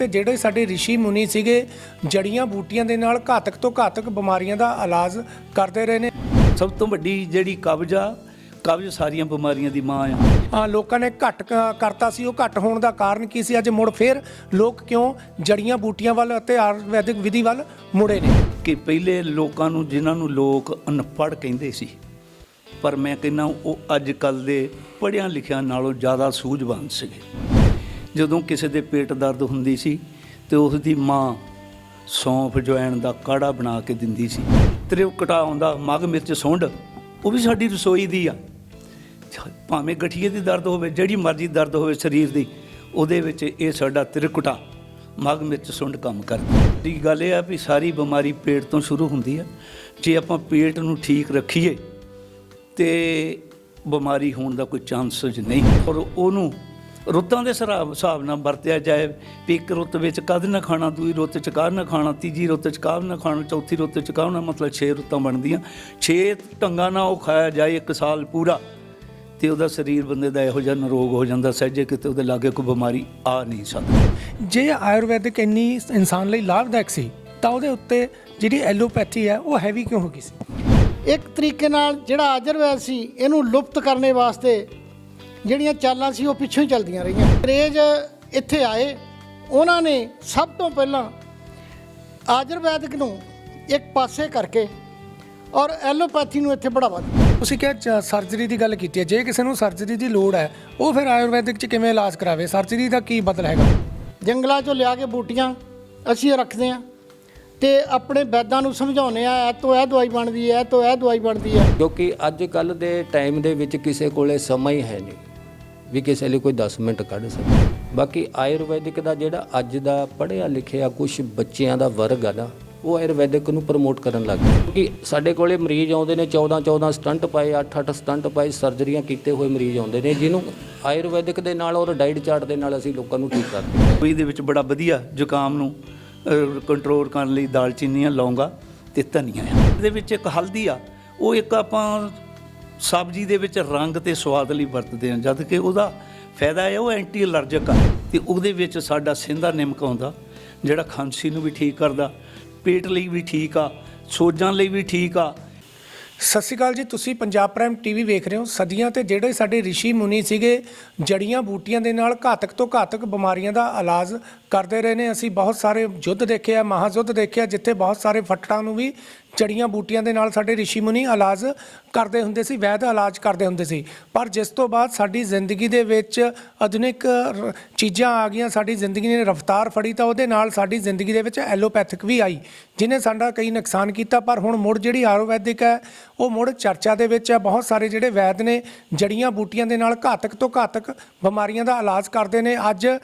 ਤੇ ਜਿਹੜੇ ਸਾਡੇ ઋષਿ ਮੁਨੀ ਸੀਗੇ ਜੜੀਆਂ ਬੂਟੀਆਂ ਦੇ ਨਾਲ ਘਾਤਕ ਤੋਂ ਘਾਤਕ ਬਿਮਾਰੀਆਂ ਦਾ ਇਲਾਜ ਕਰਦੇ ਰਹੇ ਨੇ। ਸਭ ਤੋਂ ਵੱਡੀ ਜਿਹੜੀ ਕਬਜ਼ ਕਬਜ਼ ਸਾਰੀਆਂ ਬਿਮਾਰੀਆਂ ਦੀ ਮਾਂ ਆ। ਆ ਲੋਕਾਂ ਨੇ ਘੱਟ ਕਰਤਾ ਸੀ ਉਹ ਘੱਟ ਹੋਣ ਦਾ ਕਾਰਨ ਕੀ ਸੀ? ਅੱਜ ਮੁੜ ਫੇਰ ਲੋਕ ਕਿਉਂ ਜੜੀਆਂ ਬੂਟੀਆਂ ਵੱਲ ਅਤੇ ਆਯੁਰਵੈਦਿਕ ਵਿਧੀ ਵੱਲ ਮੁੜੇ ਨੇ? ਕਿ ਪਹਿਲੇ ਲੋਕਾਂ ਨੂੰ ਜਿਨ੍ਹਾਂ ਨੂੰ ਲੋਕ ਅਨਪੜ੍ਹ ਕਹਿੰਦੇ ਸੀ ਪਰ ਮੈਂ ਕਹਿੰਦਾ ਉਹ ਅੱਜ ਕੱਲ ਦੇ ਪੜ੍ਹਿਆਂ ਲਿਖਿਆਂ ਨਾਲੋਂ ਜ਼ਿਆਦਾ ਸੂਝਵਾਨ ਸੀਗੇ। ਜਦੋਂ ਕਿਸੇ ਦੇ ਪੇਟ ਦਰਦ ਹੁੰਦੀ ਸੀ ਤੇ ਉਸ ਦੀ ਮਾਂ ਸੌਂਫ ਜਵੈਣ ਦਾ ਕਾੜਾ ਬਣਾ ਕੇ ਦਿੰਦੀ ਸੀ। ਤ੍ਰਿਵਕਟਾ ਆਉਂਦਾ, ਮਗ, ਮਿਰਚ, ਸੁੰਡ, ਉਹ ਵੀ ਸਾਡੀ ਰਸੋਈ ਦੀ ਆ। ਭਾਵੇਂ ਗਠੀਏ ਦੀ ਦਰਦ ਹੋਵੇ, ਜਿਹੜੀ ਮਰਜ਼ੀ ਦਰਦ ਹੋਵੇ ਸਰੀਰ ਦੀ, ਉਹਦੇ ਵਿੱਚ ਇਹ ਸਾਡਾ ਤ੍ਰਿਕੁਟਾ ਮਗ, ਮਿਰਚ, ਸੁੰਡ ਕੰਮ ਕਰਦਾ। ਦੀ ਗੱਲ ਇਹ ਆ ਵੀ ਸਾਰੀ ਬਿਮਾਰੀ ਪੇਟ ਤੋਂ ਸ਼ੁਰੂ ਹੁੰਦੀ ਆ। ਜੇ ਆਪਾਂ ਪੇਟ ਨੂੰ ਠੀਕ ਰੱਖੀਏ ਤੇ ਬਿਮਾਰੀ ਹੋਣ ਦਾ ਕੋਈ ਚਾਂਸਸ ਨਹੀਂ। ਔਰ ਉਹਨੂੰ ਰੁੱਤਾਂ ਦੇ ਸਰਾ- ਹਿਸਾਬ ਨਾਲ ਵਰਤਿਆ ਜਾਏ ਵੀ ਇੱਕ ਰੁੱਤ ਵਿੱਚ ਕਦ ਨਾ ਖਾਣਾ ਦੂਜੀ ਰੁੱਤ ਚ ਕਦ ਨਾ ਖਾਣਾ ਤੀਜੀ ਰੁੱਤ ਚ ਕਦ ਨਾ ਖਾਣਾ ਚੌਥੀ ਰੁੱਤ ਚ ਕਦ ਨਾ ਮਤਲਬ 6 ਰੁੱਤਾਂ ਬਣਦੀਆਂ। 6 ਢੰਗਾਂ ਨਾਲ ਉਹ ਖਾਇਆ ਜਾਏ ਇੱਕ ਸਾਲ ਪੂਰਾ ਤੇ ਉਹਦਾ ਸਰੀਰ ਬੰਦੇ ਦਾ ਇਹੋ ਜਿਹਾ ਨਰੋਗ ਹੋ ਜਾਂਦਾ ਸਹਿਜੇ ਕਿਤੇ ਉਹਦੇ ਲਾਗੇ ਕੋਈ ਬਿਮਾਰੀ ਆ ਨਹੀਂ ਸਕਦੀ। ਜੇ ਆਯੁਰਵੈਦਿਕ ਇੰਨੀ ਇਨਸਾਨ ਲਈ ਲਾਭਦਾਇਕ ਸੀ ਤਾਂ ਉਹਦੇ ਉੱਤੇ ਜਿਹੜੀ ਐਲੋਪੈਥੀ ਹੈ ਉਹ ਹੈਵੀ ਕਿਉਂ ਹੋ ਗਈ ਸੀ? ਇੱਕ ਤਰੀਕੇ ਨਾਲ ਜਿਹੜਾ ਆਯੁਰਵੈਦ ਸੀ ਇਹਨੂੰ ਲੁਪਤ ਕਰਨੇ ਵਾਸਤੇ ਜਿਹੜੀਆਂ ਚਾਲਾਂ ਸੀ ਉਹ ਪਿੱਛੋਂ ਹੀ ਚੱਲਦੀਆਂ ਰਹੀਆਂ। ਅੰਗਰੇਜ਼ ਇੱਥੇ ਆਏ। ਉਹਨਾਂ ਨੇ ਸਭ ਤੋਂ ਪਹਿਲਾਂ ਆਯੁਰਵੈਦਿਕ ਨੂੰ ਇੱਕ ਪਾਸੇ ਕਰਕੇ ਔਰ ਐਲੋਪੈਥੀ ਨੂੰ ਇੱਥੇ ਬੜਾਵਾ ਦਿੱਤਾ। ਤੁਸੀਂ ਕਿਹਾ ਸਰਜਰੀ ਦੀ ਗੱਲ ਕੀਤੀ ਹੈ। ਜੇ ਕਿਸੇ ਨੂੰ ਸਰਜਰੀ ਦੀ ਲੋੜ ਹੈ ਉਹ ਫਿਰ ਆਯੁਰਵੈਦਿਕ ਚ ਕਿਵੇਂ ਇਲਾਜ ਕਰਾਵੇ? ਸਰਜਰੀ ਦਾ ਕੀ ਬਦਲ ਹੈਗਾ? ਜੰਗਲਾਂ 'ਚੋਂ ਲਿਆ ਕੇ ਬੂਟੀਆਂ ਅਸੀਂ ਰੱਖਦੇ ਹਾਂ ਤੇ ਆਪਣੇ ਵੈਦਾਂ ਨੂੰ ਸਮਝਾਉਂਦੇ ਆ ਇਹ ਤੋਂ ਇਹ ਦਵਾਈ ਬਣਦੀ ਹੈ ਇਹ ਤੋਂ ਇਹ ਦਵਾਈ ਬਣਦੀ ਹੈ। ਕਿਉਂਕਿ ਅੱਜ ਕੱਲ ਦੇ ਟਾਈਮ ਦੇ ਵਿੱਚ ਕਿਸੇ ਕੋਲੇ ਸਮਾਂ ਹੀ ਹੈ ਨਹੀਂ। ਵੀ ਕਿਸੇ ਲਈ ਕੋਈ 10 ਮਿੰਟ ਕੱਢ ਸਕੇ। ਬਾਕੀ ਆਯੁਰਵੈਦਿਕ ਦਾ ਜਿਹੜਾ ਅੱਜ ਦਾ ਪੜ੍ਹਿਆ ਲਿਖਿਆ ਕੁਝ ਬੱਚਿਆਂ ਦਾ ਵਰਗ ਆ ਨਾ, ਉਹ ਆਯੁਰਵੈਦਿਕ ਨੂੰ ਪ੍ਰਮੋਟ ਕਰਨ ਲੱਗ ਗਿਆ ਕਿਉਂਕਿ ਸਾਡੇ ਕੋਲੇ ਮਰੀਜ਼ ਆਉਂਦੇ ਨੇ 14 14 ਸਟੰਟ ਪਾਏ 8 8 ਸਟੰਟ ਪਾਏ, ਸਰਜਰੀਆਂ ਕੀਤੇ ਹੋਏ ਮਰੀਜ਼ ਆਉਂਦੇ ਨੇ, ਜਿਹਨੂੰ ਆਯੁਰਵੈਦਿਕ ਦੇ ਨਾਲ ਔਰ ਡਾਈਟ ਚਾਰਟ ਦੇ ਨਾਲ ਅਸੀਂ ਲੋਕਾਂ ਨੂੰ ਠੀਕ ਕਰਦੇ ਹਾਂ ਦੇ ਵਿੱਚ ਬੜਾ ਵਧੀਆ ਜ਼ੁਕਾਮ ਨੂੰ ਕੰਟਰੋਲ ਕਰਨ ਲਈ ਦਾਲਚੀਨੀਆਂ ਲੌਂਗਾ ਤੇ ਧਨੀਆ ਆ ਇਹਦੇ ਵਿੱਚ ਇੱਕ ਹਲਦੀ ਆ, ਉਹ ਇੱਕ ਆਪਾਂ ਸਬਜ਼ੀ ਦੇ ਵਿੱਚ ਰੰਗ ਤੇ ਸਵਾਦ ਲਈ ਵਰਤਦੇ ਹਾਂ, ਜਦ ਕਿ ਉਹਦਾ ਫਾਇਦਾ ਹੈ ਉਹ ਐਂਟੀ ਅਲਰਜਿਕ ਆ। ਤੇ ਉਹਦੇ ਵਿੱਚ ਸਾਡਾ ਸਿੰਧਾ ਨਿਮਕ ਆਉਂਦਾ, ਜਿਹੜਾ ਖਾਂਸੀ ਨੂੰ ਵੀ ਠੀਕ ਕਰਦਾ, ਪੇਟ ਲਈ ਵੀ ਠੀਕ ਆ, ਸੋਜਾਂ ਲਈ ਵੀ ਠੀਕ ਆ। ਸਤਿ ਸ਼੍ਰੀ ਅਕਾਲ ਜੀ, ਤੁਸੀਂ ਪੰਜਾਬ ਪ੍ਰਾਈਮ ਟੀਵੀ ਵੇਖ ਰਹੇ ਹੋ। ਸਦੀਆਂ ਤੇ ਜਿਹੜੇ ਸਾਡੇ ઋષਿ ਮੁਨੀ ਸੀਗੇ, ਜੜੀਆਂ ਬੂਟੀਆਂ ਦੇ ਨਾਲ ਘਾਤਕ ਤੋਂ ਘਾਤਕ ਬਿਮਾਰੀਆਂ ਦਾ ਇਲਾਜ ਕਰਦੇ ਰਹੇ ਨੇ। ਅਸੀਂ ਬਹੁਤ ਸਾਰੇ ਯੁੱਧ ਦੇਖੇ ਆ, ਮਹਾਯੁੱਧ ਦੇਖਿਆ ਜਿੱਥੇ ਬਹੁਤ ਸਾਰੇ ਫੱਟੜਾਂ ਨੂੰ ਵੀ ਜੜੀਆਂ ਬੂਟੀਆਂ ਦੇ ਨਾਲ ਸਾਡੇ ઋષਿ ਮੁਨੀ ਇਲਾਜ ਕਰਦੇ ਹੁੰਦੇ ਸੀ ਵੈਦ ਇਲਾਜ ਕਰਦੇ ਹੁੰਦੇ ਸੀ। ਪਰ ਜਿਸ ਤੋਂ ਬਾਅਦ ਸਾਡੀ ਜ਼ਿੰਦਗੀ ਦੇ ਵਿੱਚ ਆਧੁਨਿਕ ਰ- ਚੀਜ਼ਾਂ ਆ ਗਈਆਂ ਸਾਡੀ ਜ਼ਿੰਦਗੀ ਨੇ ਰਫ਼ਤਾਰ ਫੜੀ ਤਾਂ ਉਹਦੇ ਨਾਲ ਸਾਡੀ ਜ਼ਿੰਦਗੀ ਦੇ ਵਿੱਚ ਐਲੋਪੈਥਿਕ ਵੀ ਆਈ ਜਿਹਨੇ ਸਾਡਾ ਕਈ ਨੁਕਸਾਨ ਕੀਤਾ। ਪਰ ਹੁਣ ਮੁੜ ਜਿਹੜੀ ਆਯੁਰਵੈਦਿਕ ਹੈ ਉਹ ਮੁੜ ਚਰਚਾ ਦੇ ਵਿੱਚ ਹੈ। ਬਹੁਤ ਸਾਰੇ ਜਿਹੜੇ ਵੈਦ ਨੇ ਜੜੀਆਂ ਬੂਟੀਆਂ ਦੇ ਨਾਲ ਘਾਤਕ ਤੋਂ ਘਾਤਕ ਬਿਮਾਰੀਆਂ ਦਾ ਇਲਾਜ ਕਰਦੇ ਨੇ। ਅੱਜ ਅ,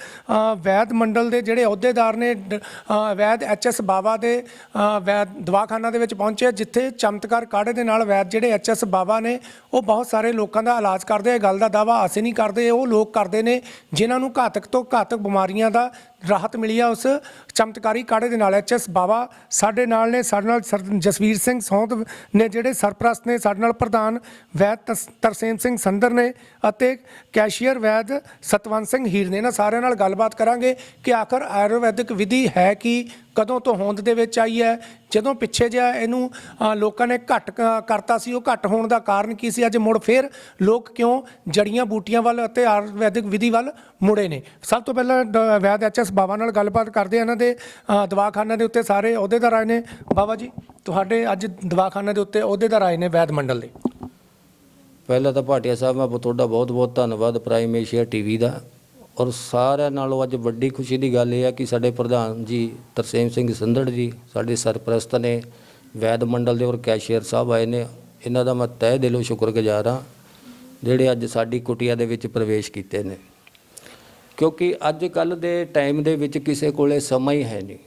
ਵੈਦ ਮੰਡਲ ਦੇ ਜਿਹੜੇ ਅਹੁਦੇਦਾਰ ਨੇ ਡ- ਅ, ਵੈਦ ਐਚ ਐਸ ਬਾਵਾ ਦੇ ਅ, ਵੈਦ ਦਵਾਖਾਨਾ ਦੇ ਵਿੱਚ ਪਹੁੰਚੇ ਜਿੱਥੇ ਚਮਤਕਾਰ ਕਾੜੇ ਦੇ ਨਾਲ ਵੈਦ ਜਿਹੜੇ ਐਚ ਐਸ ਬਾਬਾ ਨੇ, ਉਹ ਬਹੁਤ ਸਾਰੇ ਲੋਕਾਂ ਦਾ ਇਲਾਜ ਕਰਦੇ ਇਹ ਗੱਲ ਦਾ ਦਾਵਾ ਅਸੀਂ ਨਹੀਂ ਕਰਦੇ। ਉਹ ਲੋਕ ਕਰਦੇ ਨੇ ਜਿਨ੍ਹਾਂ ਨੂੰ ਘਾਤਕ ਤੋਂ ਘਾਤਕ ਬਿਮਾਰੀਆਂ ਦਾ ਰਾਹਤ ਮਿਲੀ ਆ। ਉਸ ਚਮਤਕਾਰੀ ਕਾੜੇ ਦੇ ਨਾਲ ਐਚ ਐਸ ਬਾਬਾ ਸਾਡੇ ਨਾਲ ਨੇ, ਸਾਡੇ ਨਾਲ ਸਰ- ਜਸਵੀਰ ਸਿੰਘ ਸੌਂਦ ਨੇ ਜਿਹੜੇ ਸਰਪ੍ਰਸਤ ਨੇ, ਸਾਡੇ ਨਾਲ ਪ੍ਰਧਾਨ ਵੈਦ ਤਸ- ਤਰਸੇਮ ਸਿੰਘ ਸੰਦਰ ਨੇ ਅਤੇ ਕੈਸ਼ੀਅਰ ਵੈਦ ਸਤਵੰਤ ਸਿੰਘ ਹੀਰ ਨੇ। ਇਹਨਾਂ ਸਾਰਿਆਂ ਨਾਲ ਗੱਲਬਾਤ ਕਰਾਂਗੇ ਕਿ ਆਖਰ ਆਯੁਰਵੈਦਿਕ ਵਿਧੀ ਹੈ ਕੀ? ਕਦੋਂ ਤੋਂ ਹੋਂਦ ਦੇ ਵਿੱਚ ਆਈ ਹੈ ਜਦੋਂ ਪਿੱਛੇ ਜਿਹਾ ਇਹਨੂੰ ਲੋਕਾਂ ਨੇ ਘੱਟ ਕਰਤਾ ਸੀ ਉਹ ਘੱਟ ਹੋਣ ਦਾ ਕਾਰਨ ਕੀ ਸੀ? ਅੱਜ ਮੁੜ ਫੇਰ ਲੋਕ ਕਿਉਂ ਜੜੀਆਂ ਬੂਟੀਆਂ ਵੱਲ ਅਤੇ ਆਯੁਰਵੈਦਿਕ ਵਿਧੀ ਵੱਲ ਮੁੜੇ ਨੇ? ਸਭ ਤੋਂ ਪਹਿਲਾਂ ਡ- ਵੈਦ ਐਚਐਸ ਬਾਵਾ ਨਾਲ ਗੱਲਬਾਤ ਕਰਦੇ ਇਹਨਾਂ ਦੇ ਅ, ਦਵਾਖਾਨਾ ਦੇ ਉੱਤੇ ਸਾਰੇ ਅਹੁਦੇਦਾਰ ਆਏ ਨੇ। ਬਾਬਾ ਜੀ ਤੁਹਾਡੇ ਅੱਜ ਦਵਾਖਾਨਾ ਦੇ ਉੱਤੇ ਅਹੁਦੇਦਾਰ ਆਏ ਨੇ ਵੈਦ ਮੰਡਲ ਦੇ। ਪਹਿਲਾਂ ਤਾਂ ਭਾਟੀਆ ਸਾਹਿਬ ਮੈਂ ਤੁਹਾਡਾ ਬਹੁਤ-ਬਹੁਤ ਧੰਨਵਾਦ। ਪ੍ਰਾਈਮ ਏਸ਼ੀਆ ਟੀਵੀ ਦਾ। ਔਰ ਸਾਰਿਆਂ ਨਾਲੋਂ ਅੱਜ ਵੱਡੀ ਖੁਸ਼ੀ ਦੀ ਗੱਲ ਇਹ ਹੈ ਕਿ ਸਾਡੇ ਪ੍ਰਧਾਨ ਜੀ ਤਰਸੇਮ ਸਿੰਘ ਸੰਧੜ ਜੀ, ਸਾਡੇ ਸਰਪ੍ਰਸਤ ਨੇ ਵੈਦ ਮੰਡਲ ਦੇ ਔਰ ਕੈਸ਼ੀਅਰ ਸਾਹਿਬ ਆਏ ਨੇ। ਇਹਨਾਂ ਦਾ ਮੈਂ ਤਹਿ ਦਿਲੋਂ ਸ਼ੁਕਰਗੁਜ਼ਾਰ ਹਾਂ ਜਿਹੜੇ ਅੱਜ ਸਾਡੀ ਕੁਟੀਆ ਦੇ ਵਿੱਚ ਪ੍ਰਵੇਸ਼ ਕੀਤੇ ਨੇ। ਕਿਉਂਕਿ ਅੱਜ ਕੱਲ ਦੇ ਟਾਈਮ ਦੇ ਵਿੱਚ ਕਿਸੇ ਕੋਲੇ ਸਮਾਂ ਹੀ ਹੈ ਨਹੀਂ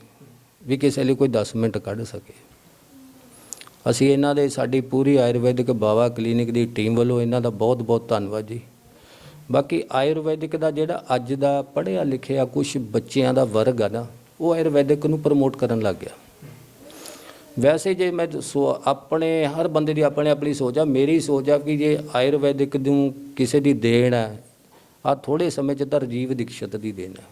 ਵੀ ਕਿਸੇ ਲਈ ਕੋਈ 10 ਮਿੰਟ ਕੱਢ ਸਕੇ। ਅਸੀਂ ਇਹਨਾਂ ਦੇ, ਸਾਡੀ ਪੂਰੀ ਆਯੁਰਵੈਦਿਕ ਬਾਵਾ ਕਲੀਨਿਕ ਦੀ ਟੀਮ ਵੱਲੋਂ ਇਹਨਾਂ ਦਾ ਬਹੁਤ-ਬਹੁਤ ਧੰਨਵਾਦ ਜੀ। ਬਾਕੀ ਆਯੁਰਵੈਦਿਕ ਦਾ ਜਿਹੜਾ ਅੱਜ ਦਾ ਪੜ੍ਹਿਆ ਲਿਖਿਆ ਕੁਝ ਬੱਚਿਆਂ ਦਾ ਵਰਗ ਆ ਨਾ, ਉਹ ਆਯੁਰਵੈਦਿਕ ਨੂੰ ਪ੍ਰਮੋਟ ਕਰਨ ਲੱਗ ਗਿਆ। ਵੈਸੇ ਜੇ ਮੈਂ ਸੋ ਆਪਣੇ, ਹਰ ਬੰਦੇ ਦੀ ਆਪਣੇ ਆਪਣੀ ਸੋਚ ਆ, ਮੇਰੀ ਸੋਚ ਆ ਕਿ ਜੇ ਆਯੁਰਵੈਦਿਕ ਨੂੰ ਕਿਸੇ ਦੀ ਦੇਣ ਹੈ ਆ ਥੋੜੇ ਸਮੇਂ ਚ ਤਾਂ ਰਾਜੀਵ ਦੀਕਸ਼ਤ ਦੀ ਦੇਣ ਹੈ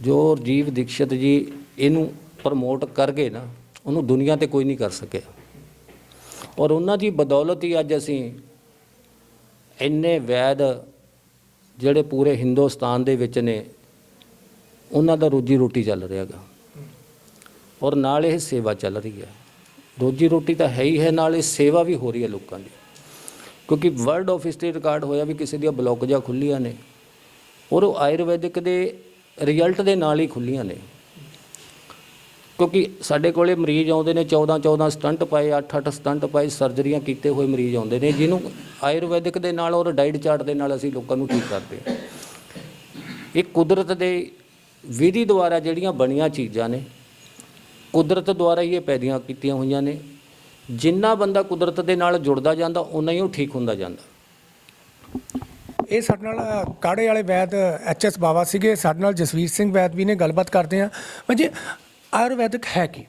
ਜੋ ਰਜੀਵ ਦੀਕਸ਼ਤ ਜੀ ਇਹਨੂੰ ਪ੍ਰਮੋਟ ਕਰ ਗਏ ਨਾ, ਉਹਨੂੰ ਦੁਨੀਆ ਤੇ ਕੋਈ ਨਹੀਂ ਕਰ ਸਕਿਆ। ਔਰ ਉਹਨਾਂ ਦੀ ਬਦੌਲਤ ਹੀ ਅੱਜ ਅਸੀਂ ਇੰਨੇ ਵੈਦ ਜਿਹੜੇ ਪੂਰੇ ਹਿੰਦੁਸਤਾਨ ਦੇ ਵਿੱਚ ਨੇ, ਉਹਨਾਂ ਦਾ ਰੋਜੀ ਰੋਟੀ ਚੱਲ ਰਿਹਾ ਗਾ ਔਰ ਨਾਲ ਇਹ ਸੇਵਾ ਚੱਲ ਰਹੀ ਹੈ। ਰੋਜੀ ਰੋਟੀ ਤਾਂ ਹੈ ਹੀ ਹੈ, ਨਾਲ ਇਹ ਸੇਵਾ ਵੀ ਹੋ ਰਹੀ ਹੈ ਲੋਕਾਂ ਦੀ। ਕਿਉਂਕਿ ਵਰਲਡ ਆਫ ਹਿਸਟਰੀ ਰਿਕਾਰਡ ਹੋਇਆ ਵੀ ਕਿਸੇ ਦੀਆਂ ਬਲੌਕ ਜਾਂ ਖੁੱਲੀਆਂ ਨੇ, ਔਰ ਉਹ ਆਯੁਰਵੈਦਿਕ ਦੇ ਰਿਜ਼ਲਟ ਦੇ ਨਾਲ ਹੀ ਖੁੱਲੀਆਂ ਨੇ। ਕਿਉਂਕਿ ਸਾਡੇ ਕੋਲੇ ਮਰੀਜ਼ ਆਉਂਦੇ ਨੇ 14 14 ਸਟੰਟ ਪਾਏ 8 8 ਸਟੰਟ ਪਾਏ, ਸਰਜਰੀਆਂ ਕੀਤੇ ਹੋਏ ਮਰੀਜ਼ ਆਉਂਦੇ ਨੇ, ਜਿਹਨੂੰ ਆਯੁਰਵੈਦਿਕ ਦੇ ਨਾਲ ਔਰ ਡਾਈਟ ਚਾਰਟ ਦੇ ਨਾਲ ਅਸੀਂ ਲੋਕਾਂ ਨੂੰ ਠੀਕ ਕਰਦੇ ਹਾਂ। ਇਹ ਕੁਦਰਤ ਦੇ ਵਿਧੀ ਦੁਆਰਾ ਜਿਹੜੀਆਂ ਬਣੀਆਂ ਚੀਜ਼ਾਂ ਨੇ, ਕੁਦਰਤ ਦੁਆਰਾ ਹੀ ਇਹ ਪੈਦੀਆਂ ਕੀਤੀਆਂ ਹੋਈਆਂ ਨੇ। ਜਿੰਨਾ ਬੰਦਾ ਕੁਦਰਤ ਦੇ ਨਾਲ ਜੁੜਦਾ ਜਾਂਦਾ ਉਨਾ ਹੀ ਉਹ ਠੀਕ ਹੁੰਦਾ ਜਾਂਦਾ। ਇਹ ਸਾਡੇ ਨਾਲ ਕਾੜੇ ਵਾਲੇ ਵੈਦ ਐਚ ਐਸ ਬਾਵਾ ਸੀਗੇ, ਸਾਡੇ ਨਾਲ ਜਸਵੀਰ ਸਿੰਘ ਵੈਦ ਵੀ ਨੇ, ਗੱਲਬਾਤ ਕਰਦੇ ਆ ਜੀ ਆਯੁਰਵੈਦਿਕ ਹੈ ਕੀ?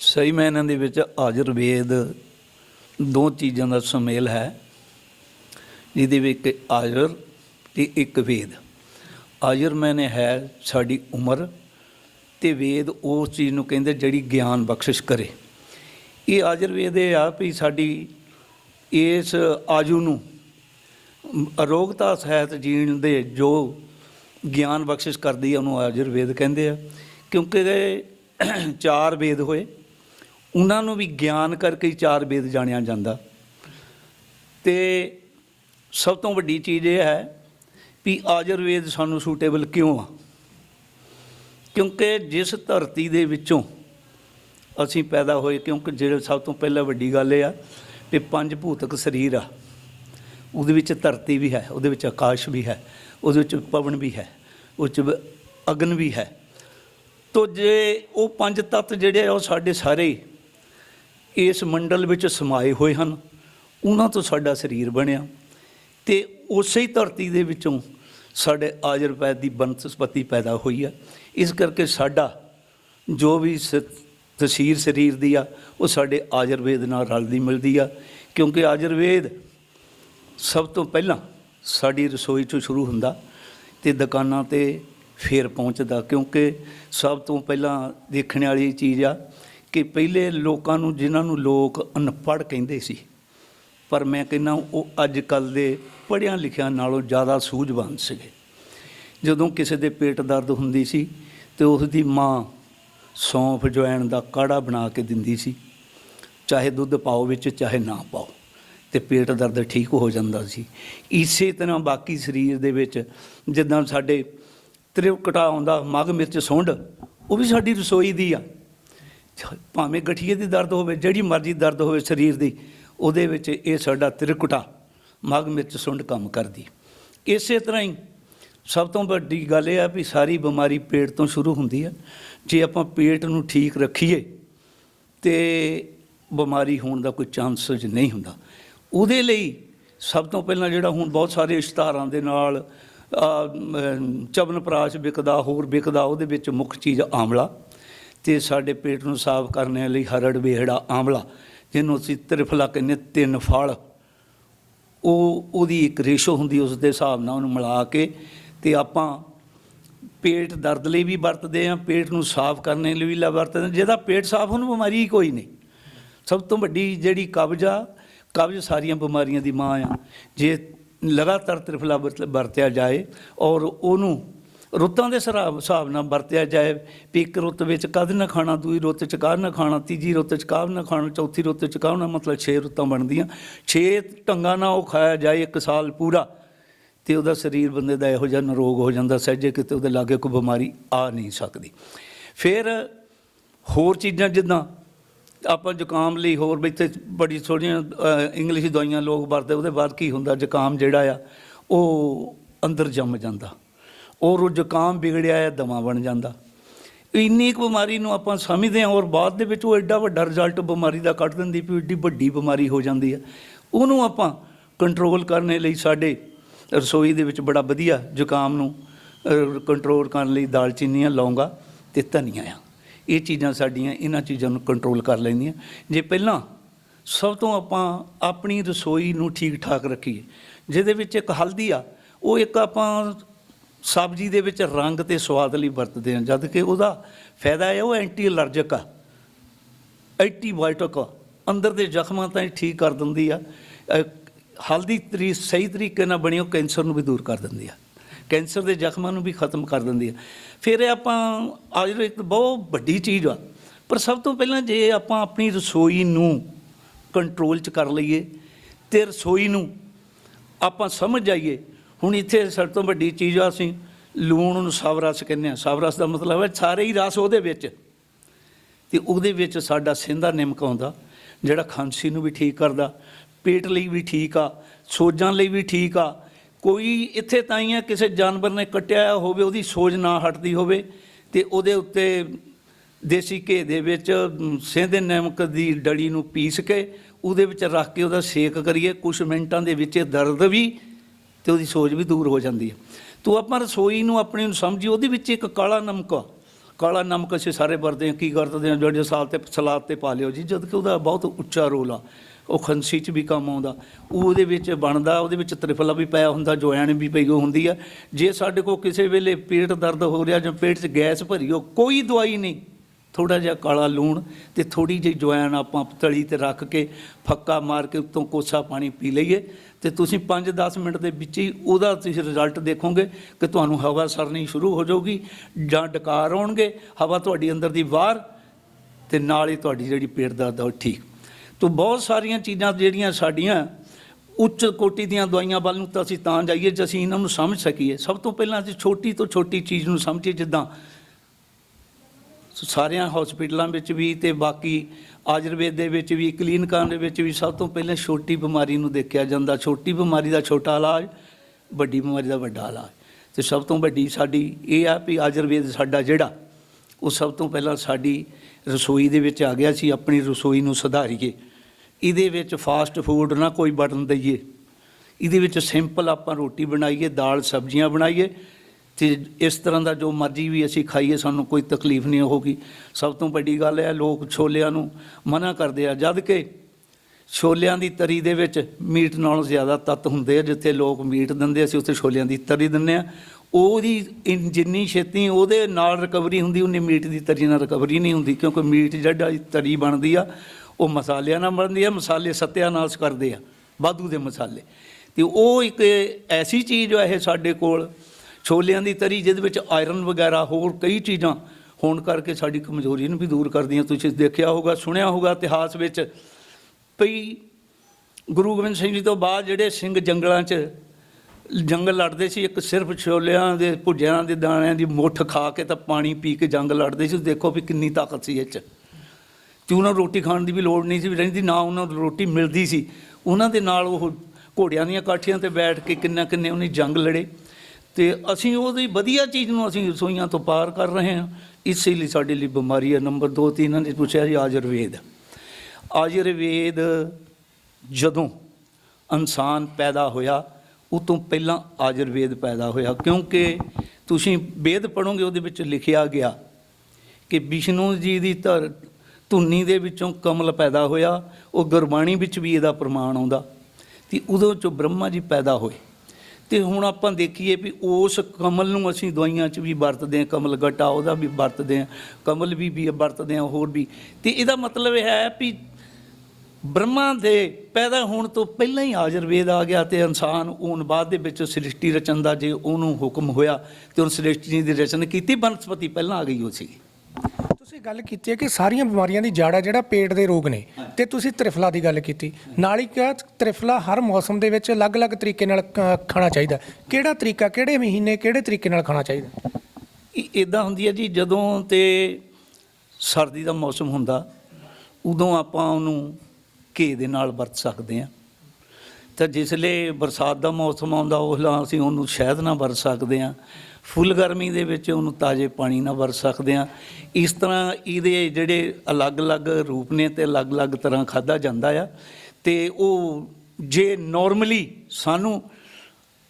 ਸਹੀ ਮੈਨਾਂ ਦੇ ਵਿੱਚ ਆਯੁਰਵੇਦ ਦੋ ਚੀਜ਼ਾਂ ਦਾ ਸੁਮੇਲ ਹੈ, ਜਿਹਦੇ ਵਿੱਚ ਆਯੁਰ ਤੇ ਇੱਕ ਵੇਦ। ਆਯੁਰ ਮੈਨੇ ਹੈ ਸਾਡੀ ਉਮਰ ਤੇ ਵੇਦ ਉਸ ਚੀਜ਼ ਨੂੰ ਕਹਿੰਦੇ ਜਿਹੜੀ ਗਿਆਨ ਬਖਸ਼ਿਸ਼ ਕਰੇ। ਇਹ ਆਯੁਰਵੇਦ ਇਹ ਆ ਵੀ ਸਾਡੀ ਇਸ ਆਜੂ ਨੂੰ ਅਰੋਗਤਾ ਸਹਿਤ ਜੀਣ ਦੇ ਜੋ ਗਿਆਨ ਬਖਸ਼ਿਸ਼ ਕਰਦੀ ਆ, ਉਹਨੂੰ ਆਯੁਰਵੇਦ ਕਹਿੰਦੇ ਆ। ਕਿਉਂਕਿ ਚਾਰ ਵੇਦ ਹੋਏ, ਉਹਨਾਂ ਨੂੰ ਵੀ ਗਿਆਨ ਕਰਕੇ ਹੀ ਚਾਰ ਵੇਦ ਜਾਣਿਆ ਜਾਂਦਾ। ਤੇ ਸਭ ਤੋਂ ਵੱਡੀ ਚੀਜ਼ ਇਹ ਹੈ ਵੀ ਆਯੁਰਵੇਦ ਸਾਨੂੰ ਸੂਟੇਬਲ ਕਿਉਂ ਆ? ਕਿਉਂਕਿ ਜਿਸ ਧਰਤੀ ਦੇ ਵਿੱਚੋਂ ਅਸੀਂ ਪੈਦਾ ਹੋਏ, ਕਿਉਂਕਿ ਜਿਹੜੇ ਸਭ ਤੋਂ ਪਹਿਲਾਂ ਵੱਡੀ ਗੱਲ ਇਹ ਆ ਵੀ ਪੰਜ ਭੂਤਕ ਸਰੀਰ ਆ, ਉਹਦੇ ਵਿੱਚ ਧਰਤੀ ਵੀ ਹੈ, ਉਹਦੇ ਵਿੱਚ ਆਕਾਸ਼ ਵੀ ਹੈ। ਉਹਦੇ ਵਿੱਚ ਪਵਨ ਵੀ ਹੈ ਉਹ 'ਚ ਅਗਨ ਵੀ ਹੈ। ਤੋ ਜੇ ਉਹ ਪੰਜ ਤੱਤ ਜਿਹੜੇ ਆ ਉਹ ਸਾਡੇ ਸਾਰੇ ਇਸ ਮੰਡਲ ਵਿੱਚ ਸਮਾਏ ਹੋਏ ਹਨ, ਉਹਨਾਂ ਤੋਂ ਸਾਡਾ ਸਰੀਰ ਬਣਿਆ ਤੇ ਉਸੇ ਹੀ ਧਰਤੀ ਦੇ ਵਿੱਚੋਂ ਸਾਡੇ ਆਯੁਰਵੈਦ ਦੀ ਬਨਸਪਤੀ ਪੈਦਾ ਹੋਈ ਆ। ਇਸ ਕਰਕੇ ਸਾਡਾ ਜੋ ਵੀ ਸ- ਤਸੀਰ ਸਰੀਰ ਦੀ ਆ, ਉਹ ਸਾਡੇ ਆਯੁਰਵੇਦ ਨਾਲ ਰਲਦੀ ਮਿਲਦੀ ਆ, ਕਿਉਂਕਿ ਆਯੁਰਵੇਦ ਸਭ ਤੋਂ ਪਹਿਲਾਂ ਸਾਡੀ ਰਸੋਈ 'ਚੋਂ ਸ਼ੁਰੂ ਹੁੰਦਾ ਤੇ ਦੁਕਾਨਾਂ ਤੇ ਫੇਰ ਪਹੁੰਚਦਾ, ਕਿਉਂਕਿ ਸਭ ਤੋਂ ਪਹਿਲਾਂ ਦੇਖਣ ਵਾਲੀ ਚੀਜ਼ ਆ ਕਿ ਪਹਿਲੇ ਲੋਕਾਂ ਨੂੰ, ਜਿਨ੍ਹਾਂ ਨੂੰ ਲੋਕ ਅਨਪੜ੍ਹ ਕਹਿੰਦੇ ਸੀ, ਪਰ ਮੈਂ ਕਹਿੰਦਾ ਉਹ ਅੱਜ ਕੱਲ ਦੇ ਪੜ੍ਹਿਆਂ ਲਿਖਿਆਂ ਨਾਲੋਂ ਜ਼ਿਆਦਾ ਸੂਝਵਾਨ ਸੀਗੇ। ਜਦੋਂ ਕਿਸੇ ਦੇ ਪੇਟ ਦਰਦ ਹੁੰਦੀ ਸੀ ਤੇ ਉਸ ਦੀ ਮਾਂ ਸੌਂਫ ਜਵੈਣ ਦਾ ਕਾੜਾ ਬਣਾ ਕੇ ਦਿੰਦੀ ਸੀ, ਚਾਹੇ ਦੁੱਧ ਪਾਓ ਵਿੱਚ, ਚਾਹੇ ਨਾ ਪਾਓ। ਤੇ ਪੇਟ ਦਰਦ ਠੀਕ ਹੋ ਜਾਂਦਾ ਸੀ। ਇਸੇ ਤਰ੍ਹਾਂ ਬਾਕੀ ਸਰੀਰ ਦੇ ਵਿੱਚ ਜਿੱਦਾਂ ਸਾਡੇ ਤ੍ਰਿਵਕਟਾ ਆਉਂਦਾ, ਮਗ, ਮਿਰਚ, ਸੁੰਡ, ਉਹ ਵੀ ਸਾਡੀ ਰਸੋਈ ਦੀ ਆ। ਭਾਵੇਂ ਗਠੀਏ ਦੀ ਦਰਦ ਹੋਵੇ, ਜਿਹੜੀ ਮਰਜ਼ੀ ਦਰਦ ਹੋਵੇ ਸਰੀਰ ਦੀ, ਉਹਦੇ ਵਿੱਚ ਇਹ ਸਾਡਾ ਤ੍ਰਿਕੁਟਾ ਮਗ, ਮਿਰਚ, ਸੁੰਡ ਕੰਮ ਕਰਦੀ। ਇਸੇ ਤਰ੍ਹਾਂ ਹੀ ਸਭ ਤੋਂ ਵੱਡੀ ਗੱਲ ਇਹ ਆ ਵੀ ਸਾਰੀ ਬਿਮਾਰੀ ਪੇਟ ਤੋਂ ਸ਼ੁਰੂ ਹੁੰਦੀ ਆ। ਜੇ ਆਪਾਂ ਪੇਟ ਨੂੰ ਠੀਕ ਰੱਖੀਏ ਤੇ ਬਿਮਾਰੀ ਹੋਣ ਦਾ ਕੋਈ ਚਾਂਸ ਨਹੀਂ ਹੁੰਦਾ। ਉਹਦੇ ਲਈ ਸਭ ਤੋਂ ਪਹਿਲਾਂ ਜਿਹੜਾ ਹੁਣ ਬਹੁਤ ਸਾਰੇ ਇਸ਼ਤਿਹਾਰਾਂ ਦੇ ਨਾਲ ਚਵਨਪਰਾਸ਼ ਵਿਕਦਾ, ਹੋਰ ਵਿਕਦਾ, ਉਹਦੇ ਵਿੱਚ ਮੁੱਖ ਚੀਜ਼ ਆਮਲਾ ਤੇ ਸਾਡੇ ਪੇਟ ਨੂੰ ਸਾਫ਼ ਕਰਨ ਲਈ ਹਰੜ ਵੇਹੜਾ ਆਮਲਾ, ਜਿਹਨੂੰ ਅਸੀਂ ਤ੍ਰਿਫਲਾ ਕਹਿੰਦੇ ਤਿੰਨ ਫਲ। ਉਹ, ਉਹਦੀ ਇੱਕ ਰੇਸ਼ੋ ਹੁੰਦੀ, ਉਸ ਦੇ ਹਿਸਾਬ ਨਾਲ ਉਹਨੂੰ ਮਿਲਾ ਕੇ ਤੇ ਆਪਾਂ ਪੇਟ ਦਰਦ ਲਈ ਵੀ ਵਰਤਦੇ ਆ ਪੇਟ ਨੂੰ ਸਾਫ਼ ਕਰਨ ਲਈ ਵੀ ਵਰਤਦੇ ਜਿਹਦਾ ਪੇਟ ਸਾਫ਼ ਉਹਨੂੰ ਬਿਮਾਰੀ ਹੀ ਕੋਈ ਨਹੀਂ। ਸਭ ਤੋਂ ਵੱਡੀ ਜਿਹੜੀ ਕਬਜ਼ ਆ ਕਬਜ਼ ਸਾਰੀਆਂ ਬਿਮਾਰੀਆਂ ਦੀ ਮਾਂ ਆ। ਜੇ ਲਗਾਤਾਰ ਤ੍ਰਿਫਲਾ ਵਰਤ- ਵਰਤਿਆ ਜਾਏ ਔਰ ਉਹਨੂੰ ਰੁੱਤਾਂ ਦੇ ਹਿਸਾਬ ਹਿਸਾਬ ਨਾਲ ਵਰਤਿਆ ਜਾਏ ਵੀ ਇੱਕ ਰੁੱਤ ਵਿੱਚ ਕਦ ਨਾ ਖਾਣਾ, ਦੂਈ ਰੁੱਤ ਚ ਕਾਹ ਨਾ ਖਾਣਾ, ਤੀਜੀ ਰੁੱਤ ਚ ਕਾਹ ਨਾ ਖਾਣਾ, ਚੌਥੀ ਰੁੱਤ ਚ ਕਾਹ ਨਾ ਮਤਲਬ 6 ਰੁੱਤਾਂ ਬਣਦੀਆਂ। 6 ਢੰਗਾਂ ਨਾਲ ਉਹ ਖਾਇਆ ਜਾਏ ਇੱਕ ਸਾਲ ਪੂਰਾ ਤੇ ਉਹਦਾ ਸਰੀਰ ਬੰਦੇ ਦਾ ਇਹੋ ਜਿਹਾ ਨਰੋਗ ਹੋ ਜਾਂਦਾ, ਸਹਿਜੇ ਕਿਤੇ ਉਹਦੇ ਲਾਗੇ ਕੋਈ ਬਿਮਾਰੀ ਆ ਨਹੀਂ ਸਕਦੀ। ਫਿਰ ਹੋਰ ਚੀਜ਼ਾਂ ਜਿੱਦਾਂ ਆਪਾਂ ਜ਼ੁਕਾਮ ਲਈ ਹੋਰ ਵੀ ਇੱਥੇ ਬੜੀ ਥੋੜ੍ਹੀਆਂ ਇੰਗਲਿਸ਼ ਦਵਾਈਆਂ ਲੋਕ ਵਰਤਦੇ, ਉਹਦੇ ਬਾਅਦ ਕੀ ਹੁੰਦਾ, ਜ਼ੁਕਾਮ ਜਿਹੜਾ ਆ, ਉਹ ਅੰਦਰ ਜੰਮ ਜਾਂਦਾ। ਔਰ ਉਹ ਜ਼ੁਕਾਮ ਵਿਗੜਿਆ ਆ, ਦਮਾ ਬਣ ਜਾਂਦਾ। ਇੰਨੀ ਕੁ ਬਿਮਾਰੀ ਨੂੰ ਆਪਾਂ ਸਮਝਦੇ ਹਾਂ, ਔਰ ਬਾਅਦ ਦੇ ਵਿੱਚ ਉਹ ਐਡਾ ਵੱਡਾ ਰਿਜ਼ਲਟ ਬਿਮਾਰੀ ਦਾ ਕੱਢ ਦਿੰਦੀ ਵੀ ਐਡੀ ਵੱਡੀ ਬਿਮਾਰੀ ਹੋ ਜਾਂਦੀ ਆ। ਉਹਨੂੰ ਆਪਾਂ ਕੰਟਰੋਲ ਕਰਨ ਲਈ ਸਾਡੇ ਰਸੋਈ ਦੇ ਵਿੱਚ ਬੜਾ ਵਧੀਆ ਜ਼ੁਕਾਮ ਨੂੰ ਕੰਟਰੋਲ ਕਰਨ ਲਈ ਦਾਲਚੀਨੀਆਂ ਲੌਂਗਾ ਤੇ ਧਨੀਆ ਆ। ਇਹ ਚੀਜ਼ਾਂ ਸਾਡੀਆਂ, ਇਹਨਾਂ ਚੀਜ਼ਾਂ ਨੂੰ ਕੰਟਰੋਲ ਕਰ ਲੈਂਦੀਆਂ। ਜੇ ਪਹਿਲਾਂ ਸਭ ਤੋਂ ਆਪਾਂ ਆਪਣੀ ਰਸੋਈ ਨੂੰ ਠੀਕ ਠਾਕ ਰੱਖੀਏ, ਜਿਹਦੇ ਵਿੱਚ ਇੱਕ ਹਲਦੀ ਆ, ਉਹ ਇੱਕ ਆਪਾਂ ਸਬਜ਼ੀ ਦੇ ਵਿੱਚ ਰੰਗ ਤੇ ਸਵਾਦ ਲਈ ਵਰਤਦੇ ਹਾਂ, ਜਦ ਕਿ ਉਹਦਾ ਫਾਇਦਾ ਹੈ ਉਹ ਐਂਟੀ ਅਲਰਜਿਕ ਆ ਐਂਟੀਬਾਇਓਟਿਕ ਆ। ਅੰਦਰ ਦੇ ਜ਼ਖਮਾਂ ਤਾਂ ਇਹ ਠੀਕ ਕਰ ਦਿੰਦੀ ਆ ਹਲਦੀ ਤਰੀ, ਸਹੀ ਤਰੀਕੇ ਨਾਲ ਬਣੀ, ਉਹ ਕੈਂਸਰ ਨੂੰ ਵੀ ਦੂਰ ਕਰ ਦਿੰਦੀ ਆ। ਕੈਂਸਰ ਦੇ ਜ਼ਖਮਾਂ ਨੂੰ ਵੀ ਖਤਮ ਕਰ ਦਿੰਦੀ ਆ। ਫਿਰ ਇਹ ਆਪਾਂ ਆਯੁਰਵੇਦ ਬਹੁਤ ਵੱਡੀ ਚੀਜ਼ ਆ, ਪਰ ਸਭ ਤੋਂ ਪਹਿਲਾਂ ਜੇ ਆਪਾਂ ਆਪਣੀ ਰਸੋਈ ਨੂੰ ਕੰਟਰੋਲ 'ਚ ਕਰ ਲਈਏ ਤੇ ਰਸੋਈ ਨੂੰ ਆਪਾਂ ਸਮਝ ਜਾਈਏ, ਹੁਣ ਇੱਥੇ ਸਭ ਤੋਂ ਵੱਡੀ ਚੀਜ਼ ਆ ਅਸੀਂ ਲੂਣ ਨੂੰ ਸਵਰਸ ਕਹਿੰਦੇ ਆ। ਸਵਰਸ ਦਾ ਮਤਲਬ ਹੈ ਸਾਰੇ ਹੀ ਰਸ ਉਹਦੇ ਵਿੱਚ। ਤੇ ਉਹਦੇ ਵਿੱਚ ਸਾਡਾ ਸਿੰਧਾ ਨਿਮਕ ਆਉਂਦਾ, ਜਿਹੜਾ ਖਾਂਸੀ ਨੂੰ ਵੀ ਠੀਕ ਕਰਦਾ, ਪੇਟ ਲਈ ਵੀ ਠੀਕ ਆ, ਸੋਜਾਂ ਲਈ ਵੀ ਠੀਕ ਆ ਕੋਈ ਇੱਥੇ ਤਾਂ ਹੀ ਆ ਕਿਸੇ ਜਾਨਵਰ ਨੇ ਕੱਟਿਆ ਹੋਵੇ ਉਹਦੀ ਸੋਜ ਨਾ ਹਟਦੀ ਹੋਵੇ ਤੇ ਉਹਦੇ ਉੱਤੇ ਦੇਸੀ ਘੇ ਦੇ ਵਿੱਚ ਅਮ, ਨਮਕ ਦੀ ਡੜੀ ਨੂੰ ਪੀਸ ਕੇ ਉਹਦੇ ਵਿੱਚ ਰੱਖ ਕੇ ਉਹਦਾ ਸੇਕ ਕਰੀਏ ਕੁਝ ਮਿੰਟਾਂ ਦੇ ਵਿੱਚ ਇਹ ਦਰਦ ਵੀ ਤੇ ਉਹਦੀ ਸੋਜ ਵੀ ਦੂਰ ਹੋ ਜਾਂਦੀ ਹੈ। ਤੋ ਆਪਾਂ ਰਸੋਈ ਨੂੰ ਆਪਣੀ ਨੂੰ ਸਮਝੀ ਉਹਦੇ ਵਿੱਚ ਇੱਕ ਕਾਲਾ ਨਮਕ ਆ ਕਾਲਾ ਨਮਕ ਅਸੀਂ ਸਾਰੇ ਵਰਦੇ ਹਾਂ ਕੀ ਕਰਦੇ ਹਾਂ ਜਿਹੜੇ ਸਾਲ ਤੇ ਸਲਾਦ ਤੇ ਪਾ ਲਿਓ ਜੀ ਜਦ ਕਿ ਉਹਦਾ ਬਹੁਤ ਉੱਚਾ ਰੋਲ ਆ। ਉਹ ਖੰਸੀ 'ਚ ਵੀ ਕੰਮ ਆਉਂਦਾ। ਉਹ ਉਹਦੇ ਵਿੱਚ ਬਣਦਾ, ਉਹਦੇ ਵਿੱਚ ਤ੍ਰਿਫਲਾ ਵੀ ਪਿਆ ਹੁੰਦਾ ਜਵੈਣ ਵੀ ਪਈ ਹੋਈ ਹੁੰਦੀ ਆ। ਜੇ ਸਾਡੇ ਕੋਲ ਕਿਸੇ ਵੇਲੇ ਪੇਟ ਦਰਦ ਹੋ ਰਿਹਾ ਜਾਂ ਪੇਟ 'ਚ ਗੈਸ ਭਰੀ ਹੋ ਕੋਈ ਦਵਾਈ ਨਹੀਂ। ਥੋੜਾ ਜਿਹਾ ਕਾਲਾ ਲੂਣ ਤੇ ਥੋੜੀ ਜਿਹੀ ਜਵੈਣ ਆਪਾਂ ਤਲੀ ਤੇ ਰੱਖ ਕੇ ਫੱਕਾ ਮਾਰ ਕੇ ਉੱਤੋਂ ਕੋਸਾ ਪਾਣੀ ਪੀ ਲਈਏ। ਤੇ ਤੁਸੀਂ 5-10 ਮਿੰਟ ਦੇ ਵਿੱਚ ਹੀ ਉਹਦਾ ਤੁਸੀਂ ਰਿਜ਼ਲਟ ਦੇਖੋਗੇ ਕਿ ਤੁਹਾਨੂੰ ਹਵਾ ਸਰਨੀ ਸ਼ੁਰੂ ਹੋ ਜਾਊਗੀ ਜਾਂ ਡਕਾਰ ਆਉਣਗੇ। ਹਵਾ ਤੁਹਾਡੀ ਅੰਦਰ ਦੀ ਬਾਹਰ ਤੇ ਨਾਲ ਹੀ ਤੁਹਾਡੀ ਜਿਹੜੀ ਪੇਟ ਦਰਦ ਆ ਉਹ ਠੀਕ ਤੋਂ ਬਹੁਤ ਸਾਰੀਆਂ ਚੀਜ਼ਾਂ ਜਿਹੜੀਆਂ ਸਾਡੀਆਂ ਉੱਚ ਕੋਟੀ ਦੀਆਂ ਦਵਾਈਆਂ ਵੱਲ ਨੂੰ ਤਾਂ ਅਸੀਂ ਤਾਂ ਜਾਈਏ ਜੇ ਅਸੀਂ ਇਹਨਾਂ ਨੂੰ ਸਮਝ ਸਕੀਏ। ਸਭ ਤੋਂ ਪਹਿਲਾਂ ਅਸੀਂ ਛੋਟੀ ਤੋਂ ਛੋਟੀ ਚੀਜ਼ ਨੂੰ ਸਮਝੀਏ, ਜਿੱਦਾਂ ਸਾਰਿਆਂ ਹਸਪੀਟਲਾਂ ਵਿੱਚ ਵੀ ਤੇ ਬਾਕੀ ਆਯੁਰਵੇਦ ਦੇ ਵਿੱਚ ਵੀ, ਕਲੀਨਿਕਾਂ ਦੇ ਵਿੱਚ ਵੀ ਸਭ ਤੋਂ ਪਹਿਲਾਂ ਛੋਟੀ ਬਿਮਾਰੀ ਨੂੰ ਦੇਖਿਆ ਜਾਂਦਾ। ਛੋਟੀ ਬਿਮਾਰੀ ਦਾ ਛੋਟਾ ਇਲਾਜ, ਵੱਡੀ ਬਿਮਾਰੀ ਦਾ ਵੱਡਾ ਇਲਾਜ। ਤੇ ਸਭ ਤੋਂ ਵੱਡੀ ਸਾਡੀ ਇਹ ਆ ਵੀ ਆਯੁਰਵੇਦ ਸਾਡਾ ਜਿਹੜਾ, ਉਹ ਸਭ ਤੋਂ ਪਹਿਲਾਂ ਸਾਡੀ ਰਸੋਈ ਦੇ ਵਿੱਚ ਆ ਗਿਆ ਸੀ, ਆਪਣੀ ਰਸੋਈ ਨੂੰ ਸੁਧਾਰੀਏ। ਇਹਦੇ ਵਿੱਚ ਫਾਸਟ ਫੂਡ ਨਾ ਕੋਈ ਬਟਨ ਦਈਏ। ਇਹਦੇ ਵਿੱਚ ਸਿੰਪਲ ਆਪਾਂ ਰੋਟੀ ਬਣਾਈਏ, ਦਾਲ ਸਬਜ਼ੀਆਂ ਬਣਾਈਏ ਤੇ ਇਸ ਤਰ੍ਹਾਂ ਦਾ ਜੋ ਮਰਜ਼ੀ ਵੀ ਅਸੀਂ ਖਾਈਏ, ਸਾਨੂੰ ਕੋਈ ਤਕਲੀਫ ਨਹੀਂ ਹੋਊਗੀ। ਸਭ ਤੋਂ ਵੱਡੀ ਗੱਲ ਹੈ, ਲੋਕ ਛੋਲਿਆਂ ਨੂੰ ਮਨਾ ਕਰਦੇ ਆ, ਜਦ ਕਿ ਛੋਲਿਆਂ ਦੀ ਤਰੀ ਦੇ ਵਿੱਚ ਮੀਟ ਨਾਲੋਂ ਜ਼ਿਆਦਾ ਤੱਤ ਹੁੰਦੇ ਆ, ਜਿੱਥੇ ਲੋਕ ਮੀਟ ਦਿੰਦੇ ਅਸੀਂ ਉੱਥੇ ਛੋਲਿਆਂ ਦੀ ਤਰੀ ਦਿੰਦੇ ਆ। ਉਹਦੀ ਇਨ- ਜਿੰਨੀ ਛੇਤੀ ਉਹਦੇ ਨਾਲ ਰਿਕਵਰੀ ਹੁੰਦੀ, ਉਨੀ ਮੀਟ ਦੀ ਤਰੀ ਨਾਲ ਰਿਕਵਰੀ ਨਹੀਂ ਹੁੰਦੀ, ਕਿਉਂਕਿ ਮੀਟ ਜਿਹੜਾ ਤਰੀ ਬਣਦੀ ਆ ਉਹ ਮਸਾਲਿਆਂ ਨਾਲ ਬਣਦੀ ਆ, ਮਸਾਲੇ ਸਤਿਆਨਾਸ਼ ਕਰਦੇ ਆ, ਵਾਧੂ ਦੇ ਮਸਾਲੇ। ਤੇ ਉਹ ਇੱਕ ਐਸੀ ਚੀਜ਼ ਹੈ ਇਹ ਸਾਡੇ ਕੋਲ, ਛੋਲਿਆਂ ਦੀ ਤਰੀ, ਜਿਹਦੇ ਵਿੱਚ ਆਇਰਨ ਵਗੈਰਾ ਹੋਰ ਕਈ ਚੀਜ਼ਾਂ ਹੋਣ ਕਰਕੇ ਸਾਡੀ ਕਮਜ਼ੋਰੀ ਨੂੰ ਵੀ ਦੂਰ ਕਰਦੀਆਂ। ਤੁਸੀਂ ਦੇਖਿਆ ਹੋਗਾ ਸੁਣਿਆ ਹੋਗਾ ਇਤਿਹਾਸ ਵਿੱਚ ਭਈ ਗੁਰੂ ਗੋਬਿੰਦ ਸਿੰਘ ਜੀ ਤੋਂ ਬਾਅਦ ਜਿਹੜੇ ਸਿੰਘ ਜੰਗਲਾਂ 'ਚ ਜੰਗ ਲੜਦੇ ਸੀ, ਇੱਕ ਸਿਰਫ ਛੋਲਿਆਂ ਦੇ, ਭੁੱਜਿਆਂ ਦੇ ਦਾਣਿਆਂ ਦੀ ਮੁੱਠ ਖਾ ਕੇ ਤਾਂ ਪਾਣੀ ਪੀ ਕੇ ਜੰਗ ਲੜਦੇ ਸੀ। ਦੇਖੋ ਵੀ ਕਿੰਨੀ ਤਾਕਤ ਸੀ ਇਹ 'ਚ। ਤੇ ਉਹਨਾਂ ਨੂੰ ਰੋਟੀ ਖਾਣ ਦੀ ਵੀ ਲੋੜ ਨਹੀਂ ਸੀ ਰਹਿੰਦੀ ਨਾ ਉਹਨਾਂ ਨੂੰ ਰੋਟੀ ਮਿਲਦੀ ਸੀ। ਉਹਨਾਂ ਦੇ ਨਾਲ ਉਹ ਘੋੜਿਆਂ ਦੀਆਂ ਕਾਠੀਆਂ ਤੇ ਬੈਠ ਕੇ ਕਿੰਨਾ ਕਿੰਨੇ ਉਹਨੇ ਜੰਗ ਲੜੇ। ਤੇ ਅਸੀਂ ਉਹਦੀ ਵਧੀਆ ਚੀਜ਼ ਨੂੰ ਅਸੀਂ ਰਸੋਈਆਂ ਤੋਂ ਪਾਰ ਕਰ ਰਹੇ ਹਾਂ। ਇਸੇ ਲਈ ਸਾਡੇ ਲਈ ਬਿਮਾਰੀ ਹੈ। ਨੰਬਰ 2 ਤੇ ਇਹਨਾਂ ਨੇ ਪੁੱਛਿਆ ਜੀ, ਆਯੁਰਵੇਦ। ਆਯੁਰਵੇਦ ਜਦੋਂ ਇਨਸਾਨ ਪੈਦਾ ਹੋਇਆ ਉਹ ਤੋਂ ਪਹਿਲਾਂ ਆਯੁਰਵੇਦ ਪੈਦਾ ਹੋਇਆ। ਕਿਉਂਕਿ ਤੁਸੀਂ ਵੇਦ ਪੜੋਗੇ ਉਹਦੇ ਵਿੱਚ ਲਿਖਿਆ ਗਿਆ ਕਿ ਵਿਸ਼ਨੂੰ ਜੀ ਦੀ ਧਰ ਧੁੰਨੀ ਦੇ ਵਿੱਚੋਂ ਕਮਲ ਪੈਦਾ ਹੋਇਆ, ਉਹ ਗੁਰਬਾਣੀ ਵਿੱਚ ਵੀ ਇਹਦਾ ਪ੍ਰਮਾਣ ਆਉਂਦਾ। ਤੇ ਉਦੋਂ ਚੋਂ ਬ੍ਰਹਮਾ ਜੀ ਪੈਦਾ ਹੋਏ। ਤੇ ਹੁਣ ਆਪਾਂ ਦੇਖੀਏ ਵੀ ਉਸ ਕਮਲ ਨੂੰ ਅਸੀਂ ਦਵਾਈਆਂ 'ਚ ਵੀ ਵਰਤਦੇ ਹਾਂ, ਕਮਲ ਗਟਾ ਉਹਦਾ ਵੀ ਵਰਤਦੇ ਹਾਂ, ਕਮਲ ਵੀ ਵੀ ਵਰਤਦੇ ਹਾਂ, ਹੋਰ ਵੀ। ਤੇ ਇਹਦਾ ਮਤਲਬ ਇਹ ਹੈ ਵੀ ਬ੍ਰਹਮਾ ਦੇ ਪੈਦਾ ਹੋਣ ਤੋਂ ਪਹਿਲਾਂ ਹੀ ਆਯੁਰਵੇਦ ਆ ਗਿਆ ਤੇ ਇਨਸਾਨ ਉਹਨ ਬਾਅਦ ਦੇ ਵਿੱਚ ਸ੍ਰਿਸ਼ਟੀ ਰਚਨ ਦਾ ਜੇ ਉਹਨੂੰ ਹੁਕਮ ਹੋਇਆ ਤੇ ਉਹ ਸ੍ਰਿਸ਼ਟੀ ਦੀ ਰਚਨਾ ਕੀਤੀ, ਬਨਸਪਤੀ ਪਹਿਲਾਂ ਆ ਗਈ ਉਹ ਸੀ ਤੁਸੀਂ ਗੱਲ ਕੀਤੀ ਹੈ ਕਿ ਸਾਰੀਆਂ ਬਿਮਾਰੀਆਂ ਦੀ ਜੜ ਹੈ ਜਿਹੜਾ ਪੇਟ ਦੇ ਰੋਗ ਨੇ ਤੇ ਤੁਸੀਂ ਤ੍ਰਿਫਲਾ ਦੀ ਗੱਲ ਕੀਤੀ। ਨਾਲ ਹੀ ਕਿਹਾ ਤ੍ਰਿਫਲਾ ਹਰ ਮੌਸਮ ਦੇ ਵਿੱਚ ਅਲੱਗ-ਅਲੱਗ ਤਰੀਕੇ ਨਾਲ ਕ- ਖਾਣਾ ਚਾਹੀਦਾ। ਕਿਹੜਾ ਤਰੀਕਾ ਕਿਹੜੇ ਮਹੀਨੇ ਕਿਹੜੇ ਤਰੀਕੇ ਨਾਲ ਖਾਣਾ ਚਾਹੀਦਾ? ਇਦਾਂ ਹੁੰਦੀ ਹੈ ਜੀ ਜਦੋਂ ਤੇ ਸਰਦੀ ਦਾ ਮੌਸਮ ਹੁੰਦਾ ਉਦੋਂ ਆਪਾਂ ਉਹਨੂੰ ਘੇ ਦੇ ਨਾਲ ਵਰਤ ਸਕਦੇ ਹਾਂ। ਤਾਂ ਜਿਸਲੇ ਬਰਸਾਤ ਦਾ ਮੌਸਮ ਆਉਂਦਾ, ਉਸ ਲਾ ਅਸੀਂ ਉਹਨੂੰ ਸ਼ਹਿਦ ਨਾਲ ਵਰਤ ਸਕਦੇ ਹਾਂ। ਫੁੱਲ ਗਰਮੀ ਦੇ ਵਿੱਚ ਉਹਨੂੰ ਤਾਜ਼ੇ ਪਾਣੀ ਨਾਲ ਵਰਤ ਸਕਦੇ ਹਾਂ। ਇਸ ਤਰ੍ਹਾਂ ਇਹਦੇ ਜਿਹੜੇ ਅਲੱਗ-ਅਲੱਗ ਰੂਪ ਨੇ ਤੇ ਅਲੱਗ-ਅਲੱਗ ਤਰ੍ਹਾਂ ਖਾਦਾ ਜਾਂਦਾ ਆ। ਤੇ ਉਹ ਜੇ ਨਾਰਮਲੀ ਸਾਨੂੰ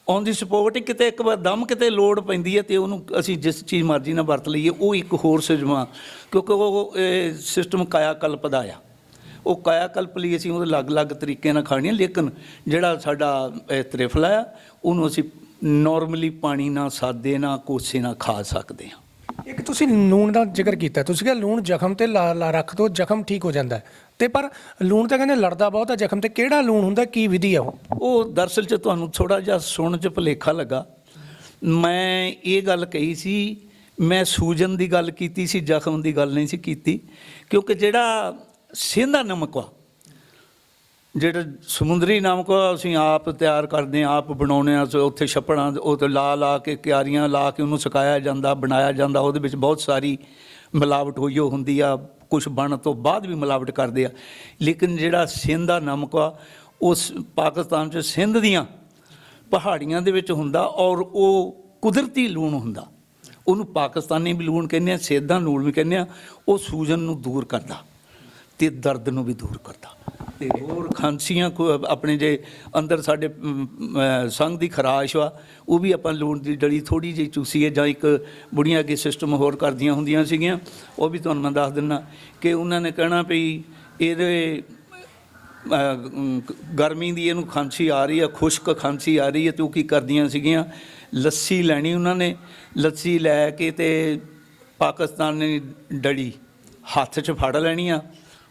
ਔਨ ਦੀ ਸਪੋਰਟ ਕਿਤੇ ਇੱਕ ਵਾਰ ਦਮ ਕਿਤੇ ਲੋੜ ਪੈਂਦੀ ਹੈ ਤੇ ਉਹਨੂੰ ਅਸੀਂ ਜਿਸ ਚੀਜ਼ ਮਰਜ਼ੀ ਨਾਲ ਵਰਤ ਲਈਏ, ਉਹ ਇੱਕ ਹੋਰ ਸਿਜਮਾ ਕਿਉਂਕਿ ਉਹ ਸਿਸਟਮ ਕਾਇਆ ਕਲਪ ਦਾ ਆ। ਉਹ ਕਾਇਆ ਕਲਪ ਲਈ ਅਸੀਂ ਉਹਦੇ ਅਲੱਗ-ਅਲੱਗ ਤਰੀਕੇ ਨਾਲ ਖਾਣੀ ਆ ਲੇਕਿਨ ਜਿਹੜਾ ਸਾਡਾ ਇਹ ਤ੍ਰਿਫਲਾ ਆ ਉਹਨੂੰ ਅਸੀਂ ਨਾਰਮਲੀ ਪਾਣੀ ਨਾਲ ਸਾਦੇ ਨਾਲ ਕੋਸੇ ਨਾਲ ਖਾ ਸਕਦੇ ਹਾਂ। ਇੱਕ ਤੁਸੀਂ ਲੂਣ ਦਾ ਜ਼ਿਕਰ ਕੀਤਾ ਤੁਸੀਂ ਕਿਹਾ ਲੂਣ ਜ਼ਖਮ ਤੇ ਲਾ ਲਾ ਰੱਖ ਦੋ ਜ਼ਖਮ ਠੀਕ ਹੋ ਜਾਂਦਾ। ਤੇ ਪਰ ਲੂਣ ਤਾਂ ਕਹਿੰਦੇ ਲੜਦਾ ਬਹੁਤ ਹੈ ਜ਼ਖਮ ਤੇ ਕਿਹੜਾ ਲੂਣ ਹੁੰਦਾ ਕੀ ਵਿਧੀ ਆ ਉਹ? ਉਹ ਦਰਅਸਲ 'ਚ ਤੁਹਾਨੂੰ ਥੋੜਾ ਜਿਹਾ ਸੁਣਨ 'ਚ ਭੁਲੇਖਾ ਲੱਗਾ। ਮੈਂ ਇਹ ਗੱਲ ਕਹੀ ਸੀ ਮੈਂ ਸੂਜਨ ਦੀ ਗੱਲ ਕੀਤੀ ਸੀ ਜ਼ਖਮ ਦੀ ਗੱਲ ਨਹੀਂ ਸੀ ਕੀਤੀ ਕਿਉਂਕਿ ਜਿਹੜਾ ਸਿੰਧਾ ਨਮਕ ਵਾ ਜਿਹੜਾ ਸਮੁੰਦਰੀ ਨਮਕ ਆ, ਅਸੀਂ ਆਪ ਤਿਆਰ ਕਰਦੇ ਹਾਂ ਆਪ ਬਣਾਉਂਦੇ ਆ ਉੱਥੇ ਛੱਪੜਾਂ ਉਹ ਤੇ ਲਾ ਲਾ ਕੇ ਕਿਆਰੀਆਂ ਲਾ ਕੇ ਉਹਨੂੰ ਸੁਕਾਇਆ ਜਾਂਦਾ ਬਣਾਇਆ ਜਾਂਦਾ ਉਹਦੇ ਵਿੱਚ ਬਹੁਤ ਸਾਰੀ ਮਿਲਾਵਟ ਹੋਈ ਉਹ ਹੁੰਦੀ ਆ ਕੁਝ ਬਣ ਤੋਂ ਬਾਅਦ ਵੀ ਮਿਲਾਵਟ ਕਰਦੇ ਆ। ਲੇਕਿਨ ਜਿਹੜਾ ਸਿੰਧ ਦਾ ਨਮਕ ਆ ਉਸ ਪਾਕਿਸਤਾਨ 'ਚ ਸਿੰਧ ਦੀਆਂ ਪਹਾੜੀਆਂ ਦੇ ਵਿੱਚ ਹੁੰਦਾ ਔਰ ਉਹ ਕੁਦਰਤੀ ਲੂਣ ਹੁੰਦਾ। ਉਹਨੂੰ ਪਾਕਿਸਤਾਨੀ ਵੀ ਲੂਣ ਕਹਿੰਦੇ ਆ ਸੇਧਾਂ ਲੂਣ ਵੀ ਕਹਿੰਦੇ ਆ ਉਹ ਸੂਜਨ ਨੂੰ ਦੂਰ ਕਰਦਾ। ਤੇ ਦਰਦ ਨੂੰ ਵੀ ਦੂਰ ਕਰਦਾ। ਤੇ ਹੋਰ ਖਾਂਸੀਆਂ ਕੋ ਆਪਣੇ ਜੇ ਅੰਦਰ ਸਾਡੇ ਅਮ, ਸੰਗ ਦੀ ਖਰਾਸ਼ ਵਾ ਉਹ ਵੀ ਆਪਾਂ ਲੂਣ ਦੀ ਡਲੀ ਥੋੜੀ ਜਿਹੀ ਚੂਸੀਏ ਜਾਂ ਇੱਕ ਬੁੜੀਆਂ ਅੱਗੇ ਸਿਸਟਮ ਹੋਰ ਕਰਦੀਆਂ ਹੁੰਦੀਆਂ ਸੀਗੀਆਂ ਉਹ ਵੀ ਤੁਹਾਨੂੰ ਮੈਂ ਦੱਸ ਦਿੰਦਾ ਕਿ ਉਹਨਾਂ ਨੇ ਕਹਿਣਾ ਵੀ ਇਹਦੇ ਗਰਮੀ ਦੀ ਇਹਨੂੰ ਖਾਂਸੀ ਆ ਰਹੀ ਆ ਖੁਸ਼ਕ ਖਾਂਸੀ ਆ ਰਹੀ ਹੈ ਤੂੰ ਕੀ ਕਰਦੀਆਂ ਸੀਗੀਆਂ? ਲੱਸੀ ਲੈਣੀ ਉਹਨਾਂ ਨੇ ਲੱਸੀ ਲੈ ਕੇ ਤੇ ਪਾਕਿਸਤਾਨੀ ਡੜੀ ਹੱਥ 'ਚ ਫੜ ਲੈਣੀ ਆ।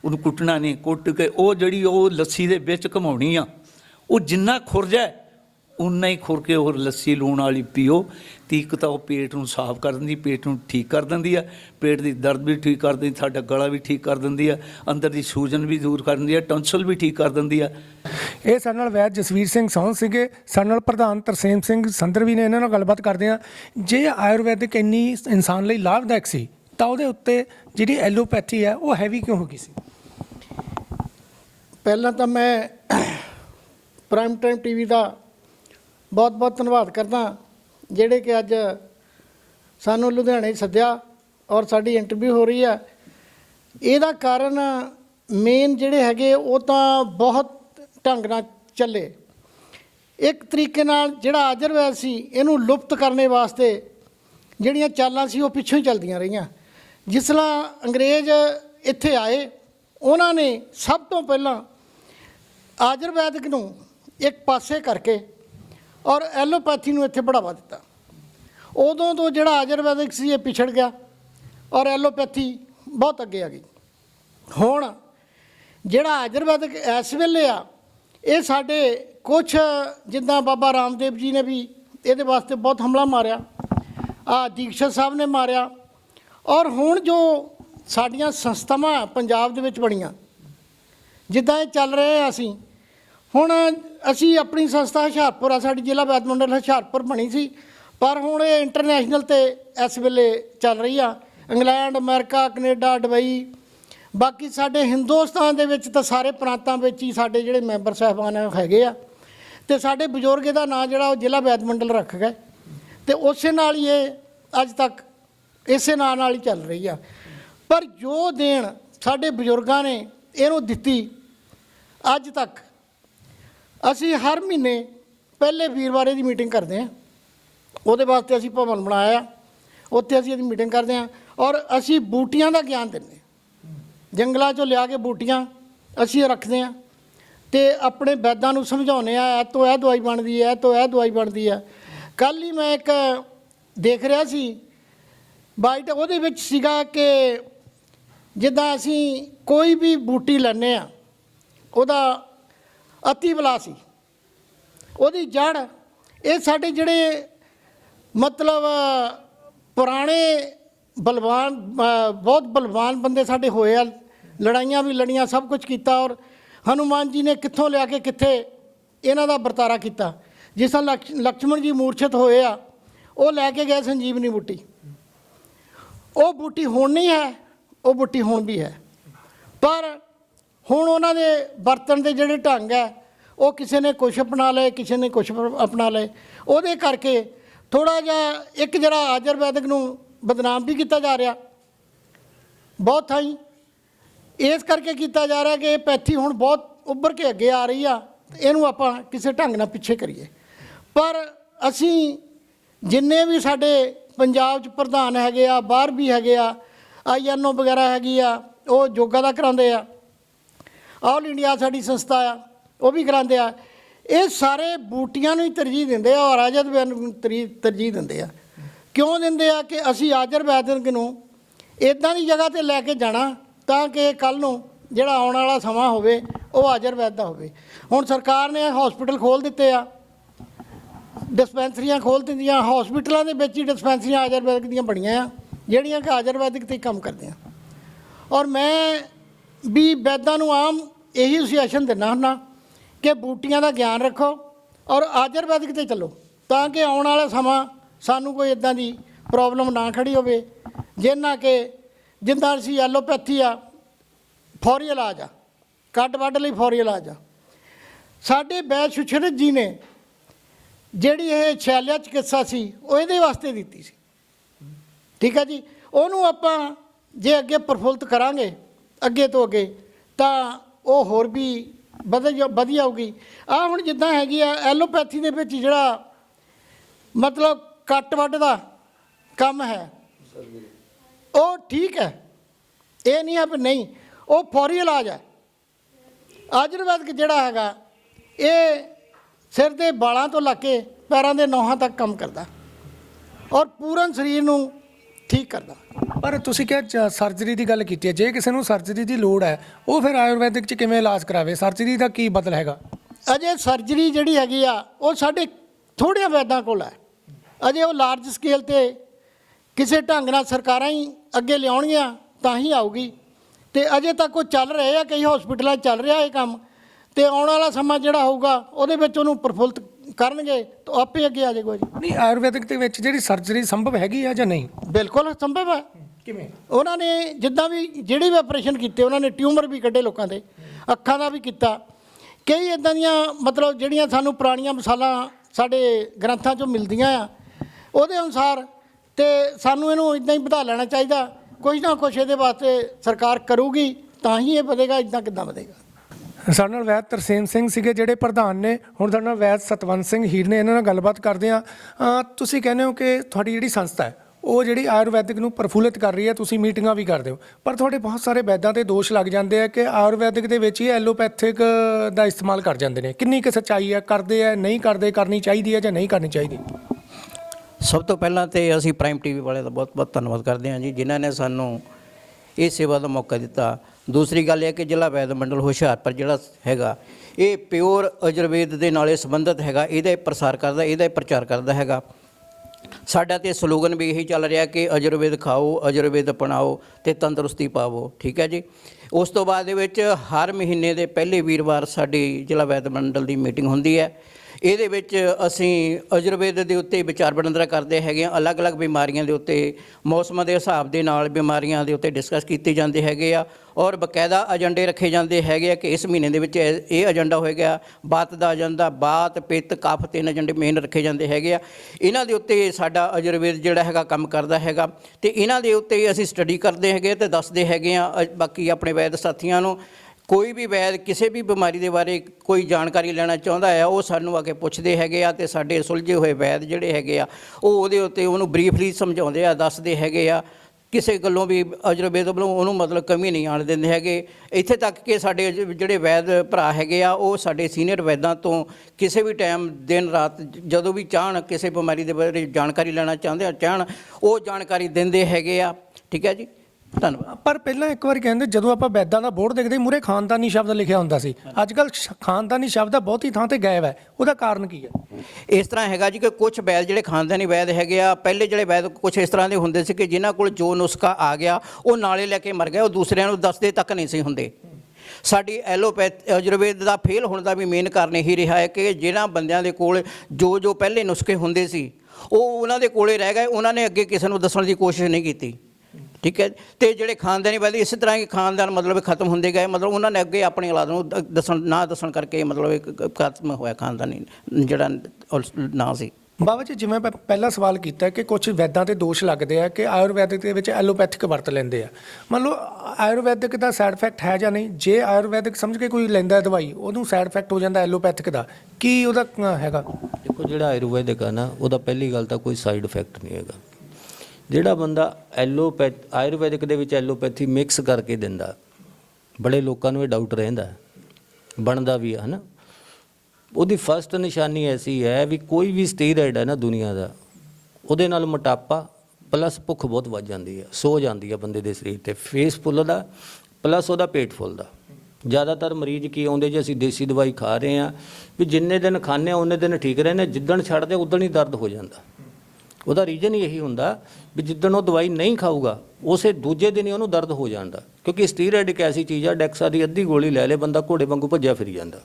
ਉਹਨੂੰ ਕੁੱਟਣਾ ਨਹੀਂ, ਕੁੱਟ ਕੇ ਉਹ ਜਿਹੜੀ ਉਹ ਲੱਸੀ ਦੇ ਵਿੱਚ ਘਮਾਉਣੀ ਆ, ਉਹ ਜਿੰਨਾ ਖੁਰਜਾ ਉਨਾ ਹੀ ਖੁਰ ਕੇ ਉਹ ਲੱਸੀ ਲੂਣ ਵਾਲੀ ਪੀਓ। ਤੀਕ ਤਾਂ ਉਹ ਪੇਟ ਨੂੰ ਸਾਫ਼ ਕਰ ਦਿੰਦੀ, ਪੇਟ ਨੂੰ ਠੀਕ ਕਰ ਦਿੰਦੀ ਆ। ਪੇਟ ਦੀ ਦਰਦ ਵੀ ਠੀਕ ਕਰ ਦਿੰਦੀ, ਸਾਡਾ ਗਲਾ ਵੀ ਠੀਕ ਕਰ ਦਿੰਦੀ ਆ। ਅੰਦਰ ਦੀ ਸੂਜਨ ਵੀ ਦੂਰ ਕਰ ਦਿੰਦੀ ਆ, ਟੌਂਸਲ ਵੀ ਠੀਕ ਕਰ ਦਿੰਦੀ ਆ। ਇਹ ਸਾਡੇ ਨਾਲ ਵੈਦ ਜਸਵੀਰ ਸਿੰਘ ਸੌਂ ਸੀਗੇ, ਸਾਡੇ ਨਾਲ ਪ੍ਰਧਾਨ ਤਰਸੇਮ ਸਿੰਘ ਸੰਦਰ ਵੀ ਨੇ, ਇਹਨਾਂ ਨਾਲ ਗੱਲਬਾਤ ਕਰਦੇ ਆ। ਜੇ ਆਯੁਰਵੈਦਿਕ ਇੰਨੀ ਇਨਸਾਨ ਲਈ ਲਾਭਦਾਇਕ ਸੀ, ਤਾਂ ਉਹਦੇ ਉੱਤੇ ਜਿਹੜੀ ਐਲੋਪੈਥੀ ਹੈ, ਉਹ ਹੈਵੀ ਕਿਉਂ ਹੋ ਗਈ ਸੀ? ਪਹਿਲਾਂ ਤਾਂ ਮੈਂ ਪ੍ਰਾਈਮ ਟਾਈਮ ਟੀਵੀ ਦਾ ਬਹੁਤ ਬਹੁਤ ਧੰਨਵਾਦ ਕਰਦਾ, ਜਿਹੜੇ ਕਿ ਅੱਜ ਸਾਨੂੰ ਲੁਧਿਆਣੇ ਸੱਦਿਆ ਔਰ ਸਾਡੀ ਇੰਟਰਵਿਊ ਹੋ ਰਹੀ ਹੈ। ਇਹਦਾ ਕਾਰਨ ਮੇਨ ਜਿਹੜੇ ਹੈਗੇ ਉਹ ਤਾਂ ਬਹੁਤ ਢੰਗ ਨਾਲ ਚੱਲੇ। ਇੱਕ ਤਰੀਕੇ ਨਾਲ ਜਿਹੜਾ ਆਜਰਵੈਦ ਸੀ, ਇਹਨੂੰ ਲੁਪਤ ਕਰਨੇ ਵਾਸਤੇ ਜਿਹੜੀਆਂ ਚਾਲਾਂ ਸੀ ਉਹ ਪਿੱਛੋਂ ਹੀ ਚੱਲਦੀਆਂ ਰਹੀਆਂ। ਜਿਸ ਤਰ੍ਹਾਂ ਅੰਗਰੇਜ਼ ਇੱਥੇ ਆਏ, ਉਹਨਾਂ ਨੇ ਸਭ ਤੋਂ ਪਹਿਲਾਂ ਆਯੁਰਵੈਦਿਕ ਨੂੰ ਇੱਕ ਪਾਸੇ ਕਰਕੇ ਔਰ ਐਲੋਪੈਥੀ ਨੂੰ ਇੱਥੇ ਬੜਾਵਾ ਦਿੱਤਾ। ਉਦੋਂ ਤੋਂ ਜਿਹੜਾ ਆਯੁਰਵੈਦਿਕ ਸੀ, ਇਹ ਪਿਛੜ ਗਿਆ ਔਰ ਐਲੋਪੈਥੀ ਬਹੁਤ ਅੱਗੇ ਆ ਗਈ। ਹੁਣ ਜਿਹੜਾ ਆਯੁਰਵੈਦਿਕ ਇਸ ਵੇਲੇ ਆ, ਇਹ ਸਾਡੇ ਕੁਝ ਜਿੱਦਾਂ ਬਾਬਾ ਰਾਮਦੇਵ ਜੀ ਨੇ ਵੀ ਇਹਦੇ ਵਾਸਤੇ ਬਹੁਤ ਹਮਲਾ ਮਾਰਿਆ, ਆ ਦੀਕਸ਼ਤ ਸਾਹਿਬ ਨੇ ਮਾਰਿਆ ਔਰ ਹੁਣ ਜੋ ਸਾਡੀਆਂ ਸੰਸਥਾਵਾਂ ਪੰਜਾਬ ਦੇ ਵਿੱਚ ਬਣੀਆਂ, ਜਿੱਦਾਂ ਇਹ ਚੱਲ ਰਹੇ ਆ ਅਸੀਂ ਹੁਣ ਅਸੀਂ ਆਪਣੀ ਸੰਸਥਾ ਹੁਸ਼ਿਆਰਪੁਰ ਆ, ਸਾਡੀ ਜ਼ਿਲ੍ਹਾ ਵੈਦ ਮੰਡਲ ਹੁਸ਼ਿਆਰਪੁਰ ਬਣੀ ਸੀ। ਪਰ ਹੁਣ ਇਹ ਇੰਟਰਨੈਸ਼ਨਲ ਤੇ ਇਸ ਵੇਲੇ ਚੱਲ ਰਹੀ ਆ। ਇੰਗਲੈਂਡ, ਅਮਰੀਕਾ, ਕੈਨੇਡਾ, ਦੁਬਈ, ਬਾਕੀ ਸਾਡੇ ਹਿੰਦੁਸਤਾਨ ਦੇ ਵਿੱਚ ਤਾਂ ਸਾਰੇ ਪ੍ਰਾਂਤਾਂ ਵਿੱਚ ਹੀ ਸਾਡੇ ਜਿਹੜੇ ਮੈਂਬਰ ਸਾਹਿਬਾਨ ਆ ਹੈਗੇ ਆ। ਤੇ ਸਾਡੇ ਬਜ਼ੁਰਗ ਦਾ ਨਾਂ ਜਿਹੜਾ ਉਹ ਜ਼ਿਲ੍ਹਾ ਵੈਦ ਮੰਡਲ ਰੱਖ ਗਏ। ਤੇ ਉਸੇ ਨਾਲ ਹੀ ਇਹ ਅੱਜ ਤੱਕ ਇਸੇ ਨਾਂ ਨਾਲ ਹੀ ਚੱਲ ਰਹੀ ਆ। ਪਰ ਜੋ ਦੇਣ ਸਾਡੇ ਬਜ਼ੁਰਗਾਂ ਨੇ ਇਹਨੂੰ ਦਿੱਤੀ ਅੱਜ ਤੱਕ ਅਸੀਂ ਹਰ ਮਹੀਨੇ ਪਹਿਲੇ ਵੀਰਵਾਰ ਦੀ ਮੀਟਿੰਗ ਕਰਦੇ ਹਾਂ। ਉਹਦੇ ਵਾਸਤੇ ਅਸੀਂ ਭਵਨ ਬਣਾਇਆ। ਉੱਥੇ ਅਸੀਂ ਇਹਦੀ ਮੀਟਿੰਗ ਕਰਦੇ ਹਾਂ ਔਰ ਅਸੀਂ ਬੂਟੀਆਂ ਦਾ ਗਿਆਨ ਦਿੰਦੇ ਹਾਂ। ਜੰਗਲਾਂ ਚੋਂ ਲਿਆ ਕੇ ਬੂਟੀਆਂ ਅਸੀਂ ਇਹ ਰੱਖਦੇ ਹਾਂ ਤੇ ਆਪਣੇ ਵੈਦਾਂ ਨੂੰ ਸਮਝਾਉਂਦੇ ਆ ਇਹ ਤੋਂ ਇਹ ਦਵਾਈ ਬਣਦੀ ਹੈ, ਇਹ ਤੋਂ ਇਹ ਦਵਾਈ ਬਣਦੀ ਹੈ। ਕੱਲ ਹੀ ਮੈਂ ਇੱਕ ਦੇਖ ਰਿਹਾ ਸੀ, ਬਾਈਟ ਉਹਦੇ ਵਿੱਚ ਸੀਗਾ ਕਿ ਜਿੱਦਾਂ ਅਸੀਂ ਕੋਈ ਵੀ ਬੂਟੀ ਲੈਂਦੇ ਆ ਉਹਦਾ ਅਤੀ ਬਲਾਸੀ ਉਹਦੀ ਜੜ ਇਹ ਸਾਡੇ ਜਿਹੜੇ ਮਤਲਬ ਪੁਰਾਣੇ ਬਲਵਾਨ ਅ, ਬਹੁਤ ਬਲਵਾਨ ਬੰਦੇ ਸਾਡੇ ਹੋਏ ਆ ਲੜਾਈਆਂ ਵੀ ਲੜੀਆਂ ਸਭ ਕੁਝ ਕੀਤਾ ਔਰ ਹਨੂਮਾਨ ਜੀ ਨੇ ਕਿੱਥੋਂ ਲਿਆ ਕੇ ਕਿੱਥੇ ਇਹਨਾਂ ਦਾ ਵਰਤਾਰਾ ਕੀਤਾ। ਜਿਸ ਤਰ੍ਹਾਂ ਲਕਸ਼- ਲਕਸ਼ਮਣ ਜੀ ਮੂਰਛਿਤ ਹੋਏ ਆ ਉਹ ਲੈ ਕੇ ਗਏ ਸੰਜੀਵਨੀ ਬੂਟੀ। ਉਹ ਬੂਟੀ ਹੁਣ ਨਹੀਂ ਹੈ ਉਹ ਬੂਟੀ ਹੁਣ ਵੀ ਹੈ। ਪਰ ਹੁਣ ਉਹਨਾਂ ਦੇ ਵਰਤਣ ਦੇ ਜਿਹੜੇ ਢੰਗ ਹੈ, ਉਹ ਕਿਸੇ ਨੇ ਕੁਛ ਅਪਣਾ ਲਏ, ਕਿਸੇ ਨੇ ਕੁਛ ਅਪਣਾ ਲਏ। ਉਹਦੇ ਕਰਕੇ ਥੋੜਾ ਜਿਹਾ ਇੱਕ ਜਿਹੜਾ ਆਯੁਰਵੈਦਿਕ ਨੂੰ ਬਦਨਾਮ ਵੀ ਕੀਤਾ ਜਾ ਰਿਹਾ। ਬਹੁਤ ਥਾਈ ਇਸ ਕਰਕੇ ਕੀਤਾ ਜਾ ਰਿਹਾ ਕਿ ਇਹ ਪੈਥੀ ਹੁਣ ਬਹੁਤ ਉੱਭਰ ਕੇ ਅੱਗੇ ਆ ਰਹੀ ਆ ਤੇ ਇਹਨੂੰ ਆਪਾਂ ਕਿਸੇ ਢੰਗ ਨਾਲ ਪਿੱਛੇ ਕਰੀਏ। ਪਰ ਅਸੀਂ ਜਿੰਨੇ ਵੀ ਸਾਡੇ ਪੰਜਾਬ 'ਚ ਪ੍ਰਧਾਨ ਹੈਗੇ ਆ, ਬਾਹਰ ਵੀ ਹੈਗੇ ਆ ਆਈਐਨਓ ਵਗੈਰਾ ਹੈਗੀ ਆ, ਉਹ ਯੋਗਾ ਦਾ ਕਰਾਉਂਦੇ ਆ ਆਲ ਇੰਡੀਆ ਸਾਡੀ ਸੰਸਥਾ ਆ, ਉਹ ਵੀ ਕਰਾਉਂਦੇ ਆ। ਇਹ ਸਾਰੇ ਬੂਟੀਆਂ ਨੂੰ ਹੀ ਤਰਜੀਹ ਦਿੰਦੇ ਆ, ਔਰ ਆਯੁਰਵੈਦ ਨੂੰ ਤਰੀ- ਤਰਜੀਹ ਦਿੰਦੇ ਆ। ਕਿਉਂ ਦਿੰਦੇ ਆ ਕਿ ਅਸੀਂ ਆਯੁਰਵੈਦਿਕ ਨੂੰ ਇਦਾਂ ਦੀ ਜਗ੍ਹਾ ਤੇ ਲੈ ਕੇ ਜਾਣਾ ਤਾਂ ਕਿ ਕੱਲ ਨੂੰ ਜਿਹੜਾ ਆਉਣ ਵਾਲਾ ਸਮਾਂ ਹੋਵੇ, ਉਹ ਆਯੁਰਵੈਦ ਦਾ ਹੋਵੇ। ਹੁਣ ਸਰਕਾਰ ਨੇ ਹਸਪੀਟਲ ਖੋਲ ਦਿੱਤੇ ਆ। ਡਿਸਪੈਂਸਰੀਆਂ ਖੋਲ ਦਿੱਤੀਆਂ ਹਸਪੀਟਲਾਂ ਦੇ ਵਿੱਚ ਹੀ ਡਿਸਪੈਂਸਰੀਆਂ ਆਯੁਰਵੈਦਿਕ ਦੀਆਂ ਬਣੀਆਂ ਆ, ਜਿਹੜੀਆਂ ਕਿ ਆਯੁਰਵੈਦਿਕ ਤੇ ਕੰਮ ਕਰਦੇ ਆ। ਔਰ ਮੈਂ ਵੀ ਵੈਦਾਂ ਨੂੰ ਆਮ ਇਹੀ ਸੁਜੈਸ਼ਨ ਦਿੰਦਾ ਹੁੰਦਾ ਕਿ ਬੂਟੀਆਂ ਦਾ ਗਿਆਨ ਰੱਖੋ ਔਰ ਆਯੁਰਵੈਦਿਕ ਤੇ ਚੱਲੋ ਤਾਂ ਕਿ ਆਉਣ ਵਾਲਾ ਸਮਾਂ ਸਾਨੂੰ ਕੋਈ ਇਦਾਂ ਦੀ ਪ੍ਰੋਬਲਮ ਨਾ ਖੜੀ ਹੋਵੇ, ਜਿੰਨਾ ਕਿ ਜਿੱਦਾਂ ਅਸੀਂ ਐਲੋਪੈਥੀ ਆ, ਫੌਰੀ ਇਲਾਜ ਆ ਕੱਟ ਵੱਢ ਲਈ ਫੌਰੀ ਇਲਾਜ ਆ। ਸਾਡੇ ਬੈਦ ਸੁਸ਼ਰਤ ਜੀ ਨੇ ਜਿਹੜੀ ਇਹ ਸ਼ੈਲਿਆ ਚਿਕਿਤਸਾ ਸੀ, ਉਹ ਇਹਦੇ ਵਾਸਤੇ ਦਿੱਤੀ ਸੀ। ਠੀਕ ਹੈ ਜੀ? ਉਹਨੂੰ ਆਪਾਂ ਜੇ ਅੱਗੇ ਪ੍ਰਫੁੱਲਤ ਕਰਾਂਗੇ ਅੱਗੇ ਤੋਂ ਅੱਗੇ, ਤਾਂ ਉਹ ਹੋਰ ਵੀ ਵਧੀਆ ਵਧੀਆ ਹੋਊਗੀ। ਆ ਹੁਣ ਜਿੱਦਾਂ ਹੈਗੀ ਆ ਐਲੋਪੈਥੀ ਦੇ ਵਿੱਚ ਜਿਹੜਾ ਮਤਲਬ ਕੱਟ ਵੱਢ ਦਾ ਕੰਮ ਹੈ, ਉਹ ਠੀਕ ਹੈ। ਇਹ ਨਹੀਂ ਆ ਵੀ ਨਹੀਂ, ਉਹ ਫੌਰੀ ਇਲਾਜ ਹੈ। ਆਯੁਰਵੈਦਿਕ ਜਿਹੜਾ ਹੈਗਾ, ਇਹ ਸਿਰ ਦੇ ਬਾਲਾਂ ਤੋਂ ਲੱਗ ਕੇ ਪੈਰਾਂ ਦੇ ਨੋਹਾਂ ਤੱਕ ਕੰਮ ਕਰਦਾ। ਔਰ ਪੂਰਨ ਸਰੀਰ ਨੂੰ ਠੀਕ ਕਰਦਾ। ਪਰ ਤੁਸੀਂ ਕਿਹਾ ਸਰਜਰੀ ਦੀ ਗੱਲ ਕੀਤੀ ਹੈ। ਜੇ ਕਿਸੇ ਨੂੰ ਸਰਜਰੀ ਦੀ ਲੋੜ ਹੈ ਉਹ ਫਿਰ ਆਯੁਰਵੈਦਿਕ ਚ ਕਿਵੇਂ ਇਲਾਜ ਕਰਾਵੇ? ਸਰਜਰੀ ਦਾ ਕੀ ਬਦਲ ਹੈਗਾ? ਅਜੇ ਸਰਜਰੀ ਜਿਹੜੀ ਹੈਗੀ ਆ ਉਹ ਸਾਡੇ ਥੋੜ੍ਹੀਆਂ ਵੈਦਾਂ ਕੋਲ ਹੈ। ਅਜੇ ਉਹ ਲਾਰਜ ਸਕੇਲ ਤੇ ਕਿਸੇ ਢੰਗ ਨਾਲ ਸਰਕਾਰਾਂ ਹੀ ਅੱਗੇ ਲਿਆਉਣਗੀਆਂ ਤਾਂ ਹੀ ਆਊਗੀ। ਤੇ ਅਜੇ ਤੱਕ ਉਹ ਚੱਲ ਰਹੇ ਆ ਕਈ ਹਸਪੀਟਲਾਂ 'ਚ ਚੱਲ ਰਿਹਾ ਇਹ ਕੰਮ। ਤੇ ਆਉਣ ਵਾਲਾ ਸਮਾਂ ਜਿਹੜਾ ਹੋਊਗਾ ਉਹਦੇ ਵਿੱਚ ਉਹਨੂੰ ਪ੍ਰਫੁੱਲਤ ਕਰਨਗੇ ਤਾਂ ਆਪੇ ਅੱਗੇ ਆ ਜਾਏਗਾ ਜੀ। ਨਹੀਂ ਆਯੁਰਵੈਦਿਕ ਦੇ ਵਿੱਚ ਜਿਹੜੀ ਸਰਜਰੀ ਸੰਭਵ ਹੈਗੀ ਆ ਜਾਂ ਨਹੀਂ? ਬਿਲਕੁਲ ਸੰਭਵ ਹੈ। ਕਿਵੇਂ? ਉਹਨਾਂ ਨੇ ਜਿੱਦਾਂ ਵੀ ਜਿਹੜੇ ਵੀ ਆਪਰੇਸ਼ਨ ਕੀਤੇ ਉਹਨਾਂ ਨੇ ਟਿਊਮਰ ਵੀ ਕੱਢੇ ਲੋਕਾਂ ਦੇ ਅੱਖਾਂ ਦਾ ਵੀ ਕੀਤਾ। ਕਈ ਇਦਾਂ ਦੀਆਂ ਮਤਲਬ ਜਿਹੜੀਆਂ ਸਾਨੂੰ ਪੁਰਾਣੀਆਂ ਮਿਸਾਲਾਂ ਸਾਡੇ ਗ੍ਰੰਥਾਂ 'ਚੋਂ ਮਿਲਦੀਆਂ ਆ ਉਹਦੇ ਅਨੁਸਾਰ ਤੇ ਸਾਨੂੰ ਇਹਨੂੰ ਇਦਾਂ ਹੀ ਵਧਾ ਲੈਣਾ ਚਾਹੀਦਾ। ਕੁਝ ਨਾ ਕੁਝ ਇਹਦੇ ਵਾਸਤੇ ਸਰਕਾਰ ਕਰੂਗੀ ਤਾਂ ਹੀ ਇਹ ਵਧੇਗਾ ਇਦਾਂ ਕਿੱਦਾਂ ਵਧੇਗਾ? ਸਾਡੇ ਨਾਲ ਵੈਦ ਤਰਸੇਮ ਸਿੰਘ ਸੀਗੇ ਜਿਹੜੇ ਪ੍ਰਧਾਨ ਨੇ। ਹੁਣ ਸਾਡੇ ਨਾਲ ਵੈਦ ਸਤਵੰਤ ਸਿੰਘ ਹੀਰ ਨੇ ਇਹਨਾਂ ਨਾਲ ਗੱਲਬਾਤ ਕਰਦੇ ਆ ਤੁਸੀਂ ਕਹਿੰਦੇ ਹੋ ਕਿ ਤੁਹਾਡੀ ਜਿਹੜੀ ਸੰਸਥਾ ਹੈ ਉਹ ਜਿਹੜੀ ਆਯੁਰਵੈਦਿਕ ਨੂੰ ਪ੍ਰਫੁੱਲਿਤ ਕਰ ਰਹੀ ਹੈ, ਤੁਸੀਂ ਮੀਟਿੰਗਾਂ ਵੀ ਕਰਦੇ ਹੋ। ਪਰ ਤੁਹਾਡੇ ਬਹੁਤ ਸਾਰੇ ਵੈਦਾਂ ਤੇ ਦੋਸ਼ ਲੱਗ ਜਾਂਦੇ ਆ ਕਿ ਆਯੁਰਵੈਦਿਕ ਦੇ ਵਿੱਚ ਹੀ ਐਲੋਪੈਥਿਕ ਦਾ ਇਸਤੇਮਾਲ ਕਰ ਜਾਂਦੇ ਨੇ। ਕਿੰਨੀ ਕੁ ਸੱਚਾਈ ਹੈ, ਕਰਦੇ ਆ, ਨਹੀਂ ਕਰਦੇ, ਕਰਨੀ ਚਾਹੀਦੀ ਹੈ ਜਾਂ ਨਹੀਂ ਕਰਨੀ ਚਾਹੀਦੀ? ਸਭ ਤੋਂ ਪਹਿਲਾਂ ਤੇ ਅਸੀਂ ਪ੍ਰਾਈਮ ਟੀਵੀ ਵਾਲੇ ਦਾ ਬਹੁਤ ਬਹੁਤ ਧੰਨਵਾਦ ਕਰਦੇ ਹਾਂ ਜੀ, ਜਿਨ੍ਹਾਂ ਨੇ ਸਾਨੂੰ ਇਹ ਸੇਵਾ ਦਾ ਮੌਕਾ ਦਿੱਤਾ। ਦੂਸਰੀ ਗੱਲ ਇਹ ਹੈ ਕਿ ਜ਼ਿਲ੍ਹਾ ਵੈਦ ਮੰਡਲ ਹੁਸ਼ਿਆਰਪੁਰ ਜਿਹੜਾ ਹੈਗਾ, ਇਹ ਪਿਓਰ ਅਜਰਵੇਦ ਦੇ ਨਾਲੇ ਸੰਬੰਧਿਤ ਹੈਗਾ, ਇਹਦਾ ਪ੍ਰਸਾਰ ਕਰਦਾ, ਇਹਦਾ ਪ੍ਰਚਾਰ ਕਰਦਾ ਹੈਗਾ। ਸਾਡਾ ਤੇ ਸਲੋਗਨ ਵੀ ਇਹੀ ਚੱਲ ਰਿਹਾ ਕਿ ਅਜਰਵੇਦ ਖਾਓ, ਅਜਰਵੇਦ ਅਪਣਾਓ ਤੇ ਤੰਦਰੁਸਤੀ ਪਾਵੋ, ਠੀਕ ਹੈ ਜੀ? ਉਸ ਤੋਂ ਬਾਅਦ ਦੇ ਵਿੱਚ ਹਰ ਮਹੀਨੇ ਦੇ ਪਹਿਲੇ ਵੀਰਵਾਰ ਸਾਡੀ ਜ਼ਿਲ੍ਹਾ ਵੈਦ ਮੰਡਲ ਦੀ ਮੀਟਿੰਗ ਹੁੰਦੀ ਹੈ। ਇਹਦੇ ਵਿੱਚ ਅਸੀਂ ਅਜਰਵੇਦ ਦੇ ਉੱਤੇ ਵਿਚਾਰ ਵਟਾਂਦਰਾ ਕਰਦੇ ਹੈਗੇ ਹਾਂ। ਅਲੱਗ-ਅਲੱਗ ਬਿਮਾਰੀਆਂ ਦੇ ਉੱਤੇ, ਮੌਸਮਾਂ ਦੇ ਹਿਸਾਬ ਦੇ ਨਾਲ ਬਿਮਾਰੀਆਂ ਦੇ ਉੱਤੇ ਡਿਸਕਸ ਕੀਤੇ ਜਾਂਦੇ ਹੈਗੇ ਆ। ਔਰ ਬਕਾਇਦਾ ਏਜੰਡੇ ਰੱਖੇ ਜਾਂਦੇ ਹੈਗੇ ਆ ਕਿ ਇਸ ਮਹੀਨੇ ਦੇ ਵਿੱਚ ਇਹ ਇਹ ਏਜੰਡਾ ਹੋਏਗਾ, ਬਾਤ ਦਾ ਏਜੰਡਾ, ਬਾਤ, ਪਿੱਤ, ਕਫ ਤਿੰਨ ਏਜੰਡੇ ਮੇਨ ਰੱਖੇ ਜਾਂਦੇ ਹੈਗੇ ਆ। ਇਹਨਾਂ ਦੇ ਉੱਤੇ ਸਾਡਾ ਅਜਰਵੇਦ ਜਿਹੜਾ ਹੈਗਾ ਕੰਮ ਕਰਦਾ ਹੈਗਾ। ਤੇ ਇਹਨਾਂ ਦੇ ਉੱਤੇ ਅਸੀਂ ਸਟੱਡੀ ਕਰਦੇ ਹੈਗੇ ਤੇ ਦੱਸਦੇ ਹੈਗੇ ਆ, ਅ- ਬਾਕੀ ਆਪਣੇ ਵੈਦ ਸਾਥੀਆਂ ਨੂੰ। ਕੋਈ ਵੀ ਵੈਦ ਕਿਸੇ ਵੀ ਬਿਮਾਰੀ ਦੇ ਬਾਰੇ ਕੋਈ ਜਾਣਕਾਰੀ ਲੈਣਾ ਚਾਹੁੰਦਾ ਹੈ ਉਹ ਸਾਨੂੰ ਆ ਕੇ ਪੁੱਛਦੇ ਹੈਗੇ ਆ ਤੇ ਸਾਡੇ ਸੁਲਝੇ ਹੋਏ ਵੈਦ ਜਿਹੜੇ ਹੈਗੇ ਆ, ਉਹ ਉਹਦੇ ਉੱਤੇ ਉਹਨੂੰ ਬਰੀਫਲੀ ਸਮਝਾਉਂਦੇ ਆ, ਦੱਸਦੇ ਹੈਗੇ ਆ। ਕਿਸੇ ਗੱਲੋਂ ਵੀ ਅਜਰਬੇਦ ਵੱਲੋਂ ਉਹਨੂੰ ਮਤਲਬ ਕਮੀ ਨਹੀਂ ਆਣ ਦਿੰਦੇ ਹੈਗੇ। ਇੱਥੇ ਤੱਕ ਕਿ ਸਾਡੇ ਜਿਹੜੇ ਵੈਦ ਭਰਾ ਹੈਗੇ ਆ, ਉਹ ਸਾਡੇ ਸੀਨੀਅਰ ਵੈਦਾਂ ਤੋਂ ਕਿਸੇ ਵੀ ਟਾਈਮ ਦਿਨ ਰਾਤ ਜਦੋਂ ਵੀ ਚਾਹਣ, ਕਿਸੇ ਬਿਮਾਰੀ ਦੇ ਬਾਰੇ ਜਾਣਕਾਰੀ ਲੈਣਾ ਚਾਹੁੰਦੇ ਆ, ਚਾਹਣ, ਉਹ ਜਾਣਕਾਰੀ ਦਿੰਦੇ ਹੈਗੇ ਆ। ਠੀਕ ਹੈ ਜੀ? ਧੰਨਵਾਦ। ਪਰ ਪਹਿਲਾਂ ਇੱਕ ਵਾਰ ਕਹਿੰਦੇ ਜਦੋਂ ਆਪਾਂ ਵੈਦਾਂ ਦਾ ਬੋਰਡ ਦੇਖਦੇ ਮੂਰੇ ਖਾਨਦਾਨੀ ਸ਼ਬਦ ਲਿਖਿਆ ਹੁੰਦਾ ਸੀ। ਅੱਜ ਕੱਲ ਖਾਨਦਾਨੀ ਸ਼ਬਦ ਦਾ ਬਹੁਤੀ ਥਾਂ ਤੇ ਗਾਇਬ ਹੈ। ਉਹਦਾ ਕਾਰਨ ਕੀ ਹੈ? ਇਸ ਤਰ੍ਹਾਂ ਹੈਗਾ ਜੀ ਕਿ ਕੁਝ ਵੈਦ ਜਿਹੜੇ ਖਾਨਦਾਨੀ ਵੈਦ ਹੈਗੇ ਆ ਪਹਿਲੇ ਜਿਹੜੇ ਵੈਦ ਕੁਝ ਇਸ ਤਰ੍ਹਾਂ ਦੇ ਹੁੰਦੇ ਸੀ ਕਿ ਜਿਨ੍ਹਾਂ ਕੋਲ ਜੋ ਨੁਸਖਾ ਆ ਗਿਆ ਉਹ ਨਾਲੇ ਲੈ ਕੇ ਮਰ ਗਏ ਉਹ ਦੂਸਰਿਆਂ ਨੂੰ ਦੱਸਦੇ ਤੱਕ ਨਹੀਂ ਸੀ ਹੁੰਦੇ। ਸਾਡੀ ਐਲੋਪੈਥ ਆਯੁਰਵੇਦ ਦਾ ਫੇਲ ਹੋਣ ਦਾ ਵੀ ਮੇਨ ਕਾਰਨ ਇਹੀ ਰਿਹਾ ਹੈ ਕਿ ਜਿਹਨਾਂ ਬੰਦਿਆਂ ਦੇ ਕੋਲ ਜੋ ਜੋ ਪਹਿਲੇ ਨੁਸਖੇ ਹੁੰਦੇ ਸੀ ਉਹ ਉਹਨਾਂ ਦੇ ਕੋਲੇ ਰਹਿ ਗਏ ਉਹਨਾਂ ਨੇ ਅੱਗੇ ਕਿਸੇ ਨੂੰ ਦੱਸਣ ਦੀ ਕੋਸ਼ਿਸ਼ ਨਹੀਂ ਕੀਤੀ। ਠੀਕ ਹੈ ਤੇ ਜਿਹੜੇ ਖਾਨਦਾਨੀ ਵੈਦ ਇਸੇ ਤਰ੍ਹਾਂ ਹੀ ਖਾਨਦਾਨ ਮਤਲਬ ਖਤਮ ਹੁੰਦੇ ਗਏ ਮਤਲਬ ਉਹਨਾਂ ਨੇ ਅੱਗੇ ਆਪਣੀ ਔਲਾਦ ਨੂੰ ਦ- ਦੱਸਣ ਨਾ ਦੱਸਣ ਕਰਕੇ ਮਤਲਬ ਇੱਕ ਖਤਮ ਹੋਇਆ ਖਾਨਦਾਨੀ ਜਿਹੜਾ ਨਾਂ ਸੀ। ਬਾਬਾ ਜੀ ਜਿਵੇਂ ਮੈਂ ਪਹਿਲਾ ਸਵਾਲ ਕੀਤਾ ਕਿ ਕੁਝ ਵੈਦਾਂ ਤੇ ਦੋਸ਼ ਲੱਗਦੇ ਆ ਕਿ ਆਯੁਰਵੈਦਿਕ ਦੇ ਵਿੱਚ ਐਲੋਪੈਥਿਕ ਵਰਤ ਲੈਂਦੇ ਆ। ਮੰਨ ਲਓ ਆਯੁਰਵੈਦਿਕ ਦਾ ਸਾਈਡ ਇਫੈਕਟ ਹੈ ਜਾਂ ਨਹੀਂ? ਜੇ ਆਯੁਰਵੈਦਿਕ ਸਮਝ ਕੇ ਕੋਈ ਲੈਂਦਾ ਹੈ ਦਵਾਈ ਉਹਨੂੰ ਸਾਈਡ ਇਫੈਕਟ ਹੋ ਜਾਂਦਾ ਐਲੋਪੈਥਿਕ ਦਾ। ਕੀ ਉਹਦਾ ਹੈਗਾ? ਦੇਖੋ ਜਿਹੜਾ ਆਯੁਰਵੈਦਿਕ ਆ ਨਾ ਉਹਦਾ ਪਹਿਲੀ ਗੱਲ ਤਾਂ ਕੋਈ ਸਾਈਡ ਇਫੈਕਟ ਨਹੀਂ ਹੈਗਾ। ਜਿਹੜਾ ਬੰਦਾ ਐਲੋਪੈਥ, ਆਯੁਰਵੈਦਿਕ ਦੇ ਵਿੱਚ ਐਲੋਪੈਥੀ ਮਿਕਸ ਕਰਕੇ ਦਿੰਦਾ, ਬੜੇ ਲੋਕਾਂ ਨੂੰ ਇਹ ਡਾਊਟ ਰਹਿੰਦਾ ਬਣਦਾ ਵੀ ਹੈ, ਹਨਾ? ਉਹਦੀ ਫਸਟ ਨਿਸ਼ਾਨੀ ਐਸੀ ਹੈ ਵੀ ਕੋਈ ਵੀ ਸਟੀਰੋਇਡ ਹੈ ਨਾ ਦੁਨੀਆ ਦਾ, ਉਹਦੇ ਨਾਲ ਮੋਟਾਪਾ ਪਲੱਸ ਭੁੱਖ ਬਹੁਤ ਵੱਧ ਜਾਂਦੀ ਹੈ, ਸੋ ਜਾਂਦੀ ਹੈ ਬੰਦੇ ਦੇ ਸਰੀਰ ਤੇ। ਫੇਸ ਫੁੱਲਦਾ ਪਲੱਸ ਉਹਦਾ ਪੇਟ ਫੁੱਲਦਾ ਜ਼ਿਆਦਾਤਰ ਮਰੀਜ਼ ਕੀ ਆਉਂਦੇ ਜੇ, ਅਸੀਂ ਦੇਸੀ ਦਵਾਈ ਖਾ ਰਹੇ ਆ ਵੀ ਜਿੰਨੇ ਦਿਨ ਖਾਂਦੇ ਆ ਉਹਨੇ ਦਿਨ ਠੀਕ ਰਹਿੰਦੇ, ਜਿੱਦਣ ਛੱਡਦੇ ਉਦੋਂ ਹੀ ਦਰਦ ਹੋ ਜਾਂਦਾ। ਉਹਦਾ ਰੀਜਨ ਹੀ ਇਹੀ ਹੁੰਦਾ ਵੀ ਜਿੱਦਣ ਉਹ ਦਵਾਈ ਨਹੀਂ ਖਾਊਗਾ, ਉਸੇ ਦੂਜੇ ਦਿਨ ਹੀ ਉਹਨੂੰ ਦਰਦ ਹੋ ਜਾਂਦਾ। ਕਿਉਂਕਿ ਸਟੀਰੋਇਡ ਇੱਕ ਐਸੀ ਚੀਜ਼ ਆ, ਡੈਕਸਾ ਦੀ ਅੱਧੀ ਗੋਲੀ ਲੈ ਲੇ, ਬੰਦਾ ਘੋੜੇ ਵਾਂਗੂ ਭੱਜਿਆ ਫਿਰ ਜਾਂਦਾ।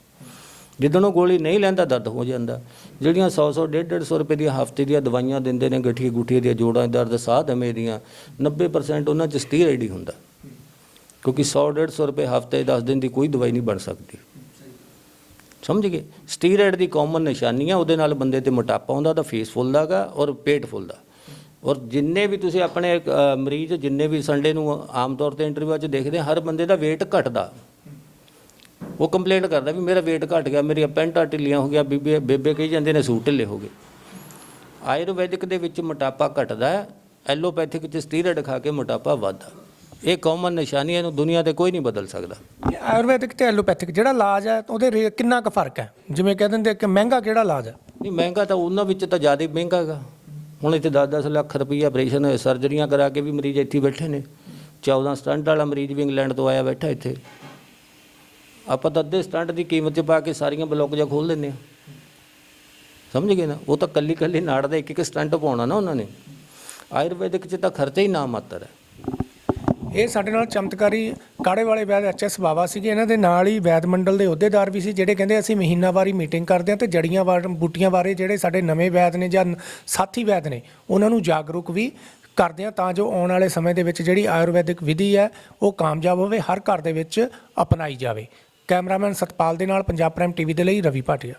ਜਿੱਦਣ ਉਹ ਗੋਲੀ ਨਹੀਂ ਲੈਂਦਾ, ਦਰਦ ਹੋ ਜਾਂਦਾ। ਜਿਹੜੀਆਂ 100 100 150 150 ਰੁਪਏ ਦੀਆਂ ਹਫ਼ਤੇ ਦੀਆਂ ਦਵਾਈਆਂ ਦਿੰਦੇ ਨੇ, ਗਠੀਏ ਗੁਠੀਏ ਦੀਆਂ ਜੋੜਾਂ, ਦਰਦ ਸਾਹ ਦਮੇ ਦੀਆਂ 90% ਉਹਨਾਂ 'ਚ ਸਟੀਰੋਇਡ ਹੀ ਹੁੰਦਾ। ਕਿਉਂਕਿ 100 150 ਰੁਪਏ ਹਫ਼ਤੇ 10 ਦਿਨ ਦੀ ਕੋਈ ਦਵਾਈ ਨਹੀਂ ਬਣ ਸਕਦੀ। ਸਮਝ ਗਏ? ਸਟੀਰੋਇਡ ਦੀ ਕਾਮਨ ਨਿਸ਼ਾਨੀ ਆ ਉਹਦੇ ਨਾਲ ਬੰਦੇ ਤੇ ਮੋਟਾਪਾ ਹੁੰਦਾ ਤਾਂ ਫੇਸ ਫੁੱਲਦਾਗਾ ਔਰ ਪੇਟ ਫੁੱਲਦਾ। ਔਰ ਜਿੰਨੇ ਵੀ ਤੁਸੀਂ ਆਪਣੇ ਮਰੀਜ਼ ਜਿੰਨੇ ਵੀ ਸੰਡੇ ਨੂੰ ਆਮ ਤੌਰ ਤੇ ਇੰਟਰਵਿਊ 'ਚ ਦੇਖਦੇ ਆ, ਹਰ ਬੰਦੇ ਦਾ weight ਘਟਦਾ। ਉਹ ਕੰਪਲੇਂਟ ਕਰਦਾ ਵੀ ਮੇਰਾ weight ਘਟ ਗਿਆ ਮੇਰੀਆਂ ਪੈਂਟਾਂ ਢਿੱਲੀਆਂ ਹੋ ਗਿਆ ਬੀਬੇ ਬੇਬੇ ਕਹੀ ਜਾਂਦੇ ਨੇ ਸੂਟ ਢਿੱਲੇ ਹੋ ਗਏ। ਆਯੁਰਵੈਦਿਕ ਦੇ ਵਿੱਚ ਮੋਟਾਪਾ ਘਟਦਾ ਐਲੋਪੈਥਿਕ ਚ ਸਟੀਰੋਇਡ ਖਾ ਕੇ ਮੋਟਾਪਾ ਵੱਧਦਾ। ਇਹ ਕਾਮਨ ਨਿਸ਼ਾਨੀ ਹੈ ਇਹਨੂੰ ਦੁਨੀਆ ਤੇ ਕੋਈ ਨਹੀਂ ਬਦਲ ਸਕਦਾ। ਆਯੁਰਵੈਦਿਕ ਤੇ ਐਲੋਪੈਥਿਕ ਜਿਹੜਾ ਇਲਾਜ ਹੈ ਉਹਦੇ ਰੇ- ਕਿੰਨਾ ਕੁ ਫ਼ਰਕ ਹੈ? ਜਿਵੇਂ ਕਹਿ ਦਿੰਦੇ ਕਿ ਮਹਿੰਗਾ ਕਿਹੜਾ ਇਲਾਜ ਹੈ? ਨਹੀਂ ਮਹਿੰਗਾ ਤਾਂ ਉਹਨਾਂ ਵਿੱਚ ਤਾਂ ਜ਼ਿਆਦਾ ਹੀ ਮਹਿੰਗਾ ਹੈਗਾ। ਹੁਣ ਇੱਥੇ 10-10 ਲੱਖ ਰੁਪਈਆ ਆਪਰੇਸ਼ਨ ਸਰਜਰੀਆਂ ਕਰਾ ਕੇ ਵੀ ਮਰੀਜ਼ ਇੱਥੇ ਹੀ ਬੈਠੇ ਨੇ। 14 ਸਟੰਟ ਵਾਲਾ ਮਰੀਜ਼ ਵੀ ਇੰਗਲੈਂਡ ਤੋਂ ਆਇਆ ਬੈਠਾ ਇੱਥੇ। ਆਪਾਂ ਤਾਂ ਅੱਧੇ ਸਟੰਟ ਦੀ ਕੀਮਤ 'ਚ ਪਾ ਕੇ ਸਾਰੀਆਂ ਬਲੋਕ ਜਾਂ ਖੋਲ ਦਿੰਦੇ ਆ ਸਮਝ ਗਏ ਨਾ? ਉਹ ਤਾਂ ਕੱਲੀ ਕੱਲੀ ਨਾੜ ਦਾ ਇੱਕ ਇੱਕ ਸਟੰਟ ਪਾਉਣਾ ਨਾ ਉਹਨਾਂ ਨੇ। ਆਯੁਰਵੈਦਿਕ 'ਚ ਤਾਂ ਖਰਚਾ ਹੀ ਨਾ ਮਾਤਰ ਹੈ। ਇਹ ਸਾਡੇ ਨਾਲ ਚਮਤਕਾਰੀ ਕਾੜੇ ਵਾਲੇ ਵੈਦ ਐਚਐਸ ਬਾਵਾ ਸੀਗੇ। ਇਹਨਾਂ ਦੇ ਨਾਲ ਹੀ ਵੈਦ ਮੰਡਲ ਦੇ ਅਹੁਦੇਦਾਰ ਵੀ ਸੀ, ਜਿਹੜੇ ਕਹਿੰਦੇ ਅਸੀਂ ਮਹੀਨਾਵਾਰੀ ਮੀਟਿੰਗ ਕਰਦੇ ਹਾਂ ਤੇ ਜੜੀਆਂ ਵਾਰ, ਬੂਟੀਆਂ ਬਾਰੇ ਜਿਹੜੇ ਸਾਡੇ ਨਵੇਂ ਵੈਦ ਨੇ ਜਾਂ ਸਾਥੀ ਵੈਦ ਨੇ, ਉਹਨਾਂ ਨੂੰ ਜਾਗਰੂਕ ਵੀ ਕਰਦੇ ਹਾਂ ਤਾਂ ਜੋ ਆਉਣ ਵਾਲੇ ਸਮੇਂ ਦੇ ਵਿੱਚ ਜਿਹੜੀ ਆਯੁਰਵੈਦਿਕ ਵਿਧੀ ਹੈ, ਉਹ ਕਾਮਯਾਬ ਹੋਵੇ, ਹਰ ਘਰ ਦੇ ਵਿੱਚ ਅਪਣਾਈ ਜਾਵੇ। ਕੈਮਰਾਮੈਨ ਸਤਪਾਲ ਦੇ ਨਾਲ ਪੰਜਾਬ ਪ੍ਰਾਈਮ ਟੀਵੀ ਦੇ ਲਈ ਰਵੀ ਭਾਟੀਆ।